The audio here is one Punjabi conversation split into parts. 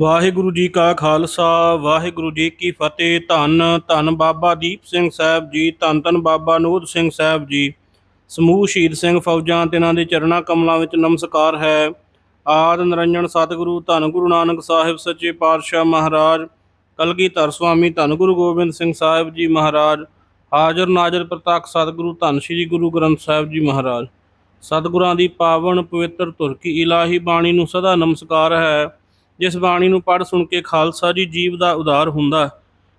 ਵਾਹਿਗੁਰੂ ਜੀ ਕਾ ਖਾਲਸਾ, ਵਾਹਿਗੁਰੂ ਜੀ ਕੀ ਫਤਿਹ। ਧੰਨ ਧੰਨ ਬਾਬਾ ਦੀਪ ਸਿੰਘ ਸਾਹਿਬ ਜੀ, ਧੰਨ ਧੰਨ ਬਾਬਾ ਨੂਰ ਸਿੰਘ ਸਾਹਿਬ ਜੀ। ਸਮੂਹ ਸ਼ਹੀਦ ਸਿੰਘ ਫੌਜਾਂ ਤੇ ਇਹਨਾਂ ਦੇ ਚਰਣਾ ਕਮਲਾਂ ਵਿੱਚ ਨਮਸਕਾਰ ਹੈ। ਆਦ ਨਿਰੰਜਨ ਸਤਿਗੁਰੂ, ਧੰਨ ਗੁਰੂ ਨਾਨਕ ਸਾਹਿਬ ਸੱਚੇ ਪਾਤਸ਼ਾਹ ਮਹਾਰਾਜ, ਕਲਗੀਧਰ ਸੁਆਮੀ ਧੰਨ ਗੁਰੂ ਗੋਬਿੰਦ ਸਿੰਘ ਸਾਹਿਬ ਜੀ ਮਹਾਰਾਜ, ਹਾਜ਼ਰ ਨਾਜ਼ਰ ਪ੍ਰਤੱਖ ਸਤਿਗੁਰੂ ਧੰਨ ਸ੍ਰੀ ਗੁਰੂ ਗ੍ਰੰਥ ਸਾਹਿਬ ਜੀ ਮਹਾਰਾਜ। ਸਤਿਗੁਰਾਂ ਦੀ ਪਾਵਨ ਪਵਿੱਤਰ ਧੁਰ ਕੀ ਇਲਾਹੀ ਬਾਣੀ ਨੂੰ ਸਦਾ ਨਮਸਕਾਰ ਹੈ। ਜਿਸ ਬਾਣੀ ਨੂੰ ਪੜ੍ਹ ਸੁਣ ਕੇ ਖਾਲਸਾ ਜੀ ਜੀਵ ਦਾ ਉਦਾਰ ਹੁੰਦਾ ਹੈ।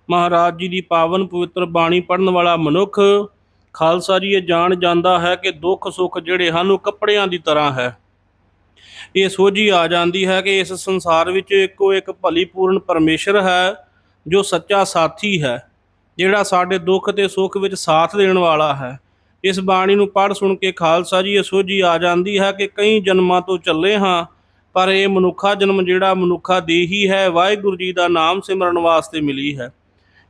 ਮਹਾਰਾਜ ਜੀ ਦੀ ਪਾਵਨ ਪਵਿੱਤਰ ਬਾਣੀ ਪੜ੍ਹਨ ਵਾਲਾ ਮਨੁੱਖ, ਖਾਲਸਾ ਜੀ ਇਹ ਜਾਣ ਜਾਂਦਾ ਹੈ ਕਿ ਦੁੱਖ ਸੁੱਖ ਜਿਹੜੇ ਹਨ ਉਹ ਕੱਪੜਿਆਂ ਦੀ ਤਰ੍ਹਾਂ ਹੈ ਇਹ ਸੋਝੀ ਆ ਜਾਂਦੀ ਹੈ ਕਿ ਇਸ ਸੰਸਾਰ ਵਿੱਚ ਇੱਕੋ ਇੱਕ ਭਲੀ ਪੂਰਨ ਪਰਮੇਸ਼ਰ ਹੈ, ਜੋ ਸੱਚਾ ਸਾਥੀ ਹੈ, ਜਿਹੜਾ ਸਾਡੇ ਦੁੱਖ ਤੇ ਸੁੱਖ ਵਿੱਚ ਸਾਥ ਦੇਣ ਵਾਲਾ ਹੈ ਇਸ ਬਾਣੀ ਨੂੰ ਪੜ੍ਹ ਸੁਣ ਕੇ ਖਾਲਸਾ ਜੀ ਇਹ ਸੋਝੀ ਆ ਜਾਂਦੀ ਹੈ ਕਿ ਕਈ ਜਨਮਾਂ ਤੋਂ ਚੱਲੇ ਹਾਂ ਪਰ ਇਹ ਮਨੁੱਖਾ ਜਨਮ ਜਿਹੜਾ ਮਨੁੱਖਾ ਦੇਹੀ ਹੈ ਵਾਹਿਗੁਰੂ ਜੀ ਦਾ ਨਾਮ ਸਿਮਰਨ ਵਾਸਤੇ ਮਿਲੀ ਹੈ।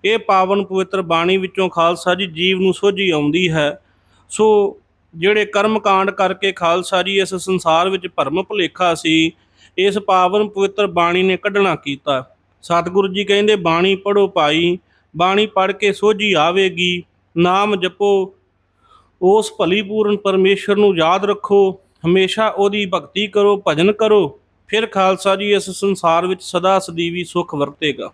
ਇਹ ਪਾਵਨ ਪਵਿੱਤਰ ਬਾਣੀ ਵਿੱਚੋਂ ਖਾਲਸਾ ਜੀ ਜੀਵ ਨੂੰ ਸੋਝੀ ਆਉਂਦੀ ਹੈ। ਸੋ ਜਿਹੜੇ ਕਰਮ ਕਾਂਡ ਕਰਕੇ ਖਾਲਸਾ ਜੀ ਇਸ ਸੰਸਾਰ ਵਿੱਚ ਭਰਮ ਭੁਲੇਖਾ ਸੀ, ਇਸ ਪਾਵਨ ਪਵਿੱਤਰ ਬਾਣੀ ਨੇ ਕੱਢਣਾ ਕੀਤਾ। ਸਤਿਗੁਰੂ ਜੀ ਕਹਿੰਦੇ, ਬਾਣੀ ਪੜੋ ਭਾਈ, ਬਾਣੀ ਪੜ ਕੇ ਸੋਝੀ ਆਵੇਗੀ। ਨਾਮ ਜਪੋ, ਉਸ ਭਲੀ ਪੂਰਨ ਪਰਮੇਸ਼ਰ ਨੂੰ ਯਾਦ ਰੱਖੋ ਹਮੇਸ਼ਾ ਉਹਦੀ ਭਗਤੀ ਕਰੋ, ਭਜਨ ਕਰੋ। ਫਿਰ ਖਾਲਸਾ ਜੀ ਇਸ ਸੰਸਾਰ ਵਿੱਚ ਸਦਾ ਸਦੀਵੀ ਸੁਖ ਵਰਤੇਗਾ।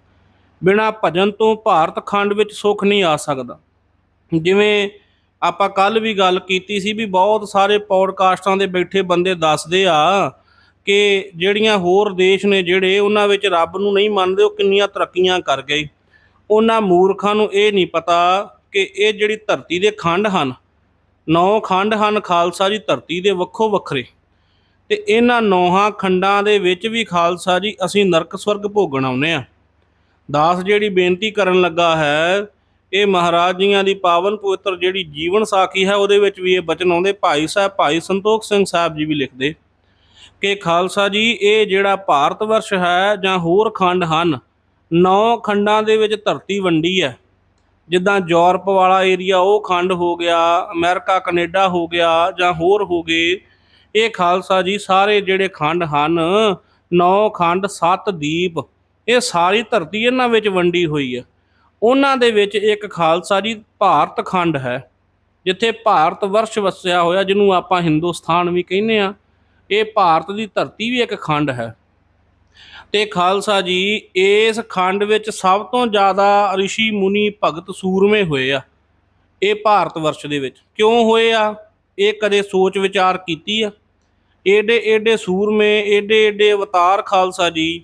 ਬਿਨਾ ਭਜਨ ਤੋਂ ਭਾਰਤ ਖੰਡ ਵਿੱਚ ਸੁਖ ਨਹੀਂ ਆ ਸਕਦਾ। ਜਿਵੇਂ ਆਪਾਂ ਕੱਲ ਵੀ ਗੱਲ ਕੀਤੀ ਸੀ ਵੀ ਬਹੁਤ ਸਾਰੇ ਪੌਡਕਾਸਟਾਂ ਦੇ ਬੈਠੇ ਬੰਦੇ ਦੱਸਦੇ ਆ ਕਿ ਜਿਹੜੀਆਂ ਹੋਰ ਦੇਸ਼ ਨੇ ਜਿਹੜੇ ਉਹਨਾਂ ਵਿੱਚ ਰੱਬ ਨੂੰ ਨਹੀਂ ਮੰਨਦੇ, ਉਹ ਕਿੰਨੀਆਂ ਤਰੱਕੀਆਂ ਕਰ ਗਏ। ਉਹਨਾਂ ਮੂਰਖਾਂ ਨੂੰ ਇਹ ਨਹੀਂ ਪਤਾ ਕਿ ਇਹ ਜਿਹੜੀ ਧਰਤੀ ਦੇ ਖੰਡ ਹਨ ਨੌ ਖੰਡ ਹਨ ਖਾਲਸਾ ਜੀ ਧਰਤੀ ਦੇ ਵੱਖੋ ਵੱਖਰੇ। ਤੇ ਇਹਨਾਂ ਨੌਹਾਂ ਖੰਡਾਂ ਦੇ ਵਿੱਚ ਵੀ ਖਾਲਸਾ ਜੀ ਅਸੀਂ ਨਰਕ ਸਵਰਗ ਭੋਗਣ ਆਉਨੇ ਆ ਦਾਸ ਜਿਹੜੀ ਬੇਨਤੀ ਕਰਨ ਲੱਗਾ ਹੈ, ਇਹ ਮਹਾਰਾਜ ਜੀਆਂ ਦੀ ਪਾਵਨ ਪਵਿੱਤਰ ਜਿਹੜੀ ਜੀਵਨ ਸਾਖੀ ਹੈ, ਉਹਦੇ ਵਿੱਚ ਵੀ ਇਹ ਬਚਨ ਆਉਂਦੇ। ਭਾਈ ਸਾਹਿਬ ਭਾਈ ਸੰਤੋਖ ਸਿੰਘ ਸਾਹਿਬ ਜੀ ਵੀ ਲਿਖਦੇ ਕਿ ਖਾਲਸਾ ਜੀ, ਇਹ ਜਿਹੜਾ ਭਾਰਤ ਵਰਸ਼ ਹੈ ਜਾਂ ਹੋਰ ਖੰਡ ਹਨ, ਨੌ ਖੰਡਾਂ ਦੇ ਵਿੱਚ ਧਰਤੀ ਵੰਡੀ ਹੈ। ਜਿੱਦਾਂ ਯੂਰਪ ਵਾਲਾ ਏਰੀਆ ਉਹ ਖੰਡ ਹੋ ਗਿਆ, ਅਮਰੀਕਾ, ਕੈਨੇਡਾ ਹੋ ਗਿਆ ਜਾਂ ਹੋਰ ਹੋ ਗਏ, ਇਹ ਖਾਲਸਾ ਜੀ ਸਾਰੇ ਜਿਹੜੇ ਖੰਡ ਹਨ, ਨੌ ਖੰਡ, ਸੱਤ ਦੀਪ, ਇਹ ਸਾਰੀ ਧਰਤੀ ਇਹਨਾਂ ਵਿੱਚ ਵੰਡੀ ਹੋਈ ਹੈ। ਉਹਨਾਂ ਦੇ ਵਿੱਚ ਇੱਕ ਖਾਲਸਾ ਜੀ ਭਾਰਤ ਖੰਡ ਹੈ, ਜਿੱਥੇ ਭਾਰਤ ਵਰਸ਼ ਵਸਿਆ ਹੋਇਆ, ਜਿਹਨੂੰ ਆਪਾਂ ਹਿੰਦੁਸਤਾਨ ਵੀ ਕਹਿੰਦੇ ਆ ਇਹ ਭਾਰਤ ਦੀ ਧਰਤੀ ਵੀ ਇੱਕ ਖੰਡ ਹੈ। ਤੇ ਖਾਲਸਾ ਜੀ, ਇਸ ਖੰਡ ਵਿੱਚ ਸਭ ਤੋਂ ਜ਼ਿਆਦਾ ઋષਿ ਮੁਨੀ ਭਗਤ ਸੂਰਮੇ ਹੋਏ ਆ, ਇਹ ਭਾਰਤ ਵਰਸ਼ ਦੇ ਵਿੱਚ। ਕਿਉਂ ਹੋਏ ਆ? ਇਹ ਕਦੇ ਸੋਚ ਵਿਚਾਰ ਕੀਤੀ ਆ? ਏਡੇ ਏਡੇ ਸੂਰਮੇ, ਏਡੇ ਏਡੇ ਅਵਤਾਰ ਖਾਲਸਾ ਜੀ,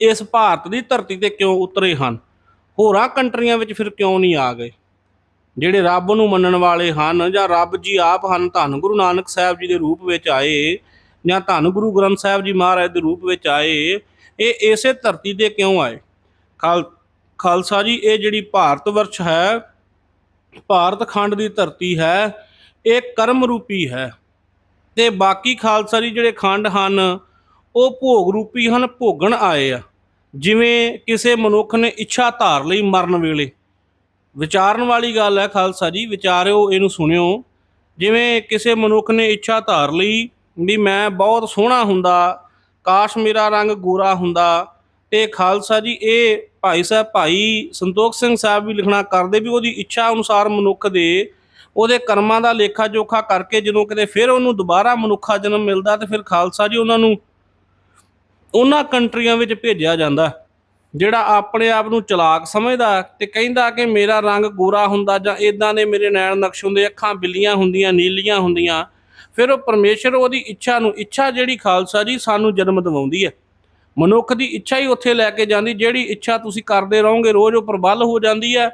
ਇਸ ਭਾਰਤ ਦੀ ਧਰਤੀ ਤੇ ਕਿਉਂ ਉਤਰੇ ਹਨ? ਹੋਰਾਂ ਕੰਟਰੀਆਂ ਵਿੱਚ ਫਿਰ ਕਿਉਂ ਨਹੀਂ ਆ ਗਏ? ਜਿਹੜੇ ਰੱਬ ਨੂੰ ਮੰਨਣ ਵਾਲੇ ਹਨ ਜਾਂ ਰੱਬ ਜੀ ਆਪ ਹਨ, ਧੰਨ ਗੁਰੂ ਨਾਨਕ ਸਾਹਿਬ ਜੀ ਦੇ ਰੂਪ ਵਿੱਚ ਆਏ ਜਾਂ ਧੰਨ ਗੁਰੂ ਗ੍ਰੰਥ ਸਾਹਿਬ ਜੀ ਮਹਾਰਾਜ ਦੇ ਰੂਪ ਵਿੱਚ ਆਏ, ਇਹ ਇਸੇ ਧਰਤੀ ਤੇ ਕਿਉਂ ਆਏ? ਖਾਲ, ਖਾਲਸਾ ਜੀ, ਇਹ ਜਿਹੜੀ ਭਾਰਤ ਵਰਸ਼ ਹੈ, ਭਾਰਤ ਖੰਡ ਦੀ ਧਰਤੀ ਹੈ, ਇਹ ਕਰਮ ਰੂਪੀ ਹੈ। ਤੇ ਬਾਕੀ ਖਾਲਸਾ ਜੀ ਜਿਹੜੇ ਖੰਡ ਹਨ, ਉਹ ਭੋਗ ਰੂਪੀ ਹਨ, ਭੋਗਣ ਆਏ ਆ। ਜਿਵੇਂ ਕਿਸੇ ਮਨੁੱਖ ਨੇ ਇੱਛਾ ਧਾਰ ਲਈ ਮਰਨ ਵੇਲੇ। ਵਿਚਾਰਨ ਵਾਲੀ ਗੱਲ ਹੈ ਖਾਲਸਾ ਜੀ, ਵਿਚਾਰਿਓ, ਇਹਨੂੰ ਸੁਣਿਓ। ਜਿਵੇਂ ਕਿਸੇ ਮਨੁੱਖ ਨੇ ਇੱਛਾ ਧਾਰ ਲਈ ਵੀ ਮੈਂ ਬਹੁਤ ਸੋਹਣਾ ਹੁੰਦਾ, ਕਾਸ਼ ਮੇਰਾ ਰੰਗ ਗੋਰਾ ਹੁੰਦਾ। ਤੇ ਖਾਲਸਾ ਜੀ, ਇਹ ਭਾਈ ਸਾਹਿਬ, ਭਾਈ ਸੰਤੋਖ ਸਿੰਘ ਸਾਹਿਬ ਵੀ ਲਿਖਣਾ ਕਰਦੇ ਵੀ ਉਹਦੀ ਇੱਛਾ ਅਨੁਸਾਰ ਮਨੁੱਖ ਦੇ ਉਹਦੇ ਕਰਮਾਂ ਦਾ ਲੇਖਾ ਜੋਖਾ ਕਰਕੇ ਜਦੋਂ ਕਿਤੇ ਫਿਰ ਉਹਨੂੰ ਦੁਬਾਰਾ ਮਨੁੱਖਾ ਜਨਮ ਮਿਲਦਾ ਤੇ ਫਿਰ ਖਾਲਸਾ ਜੀ ਉਹਨਾਂ ਨੂੰ ਉਹਨਾਂ ਕੰਟਰੀਆਂ ਵਿੱਚ ਭੇਜਿਆ ਜਾਂਦਾ। ਜਿਹੜਾ ਆਪਣੇ ਆਪ ਨੂੰ ਚਲਾਕ ਸਮਝਦਾ ਤੇ ਕਹਿੰਦਾ ਕਿ ਮੇਰਾ ਰੰਗ ਗੋਰਾ ਹੁੰਦਾ ਜਾਂ ਇਦਾਂ ਦੇ ਮੇਰੇ ਨੈਣ ਨਕਸ਼ ਹੁੰਦੇ, ਅੱਖਾਂ ਬਿੱਲੀਆਂ ਹੁੰਦੀਆਂ, ਨੀਲੀਆਂ ਹੁੰਦੀਆਂ ਫਿਰ ਉਹ ਪਰਮੇਸ਼ਰ ਉਹਦੀ ਇੱਛਾ ਨੂੰ, ਇੱਛਾ ਜਿਹੜੀ ਖਾਲਸਾ ਜੀ ਸਾਨੂੰ ਜਨਮ ਦਿਵਾਉਂਦੀ ਹੈ। ਮਨੁੱਖ ਦੀ ਇੱਛਾ ਹੀ ਉੱਥੇ ਲੈ ਕੇ ਜਾਂਦੀ, ਜਿਹੜੀ ਇੱਛਾ ਤੁਸੀਂ ਕਰਦੇ ਰਹੋਗੇ, ਰੋਜ਼ ਉਹ ਪ੍ਰਬਲ ਹੋ ਜਾਂਦੀ ਹੈ।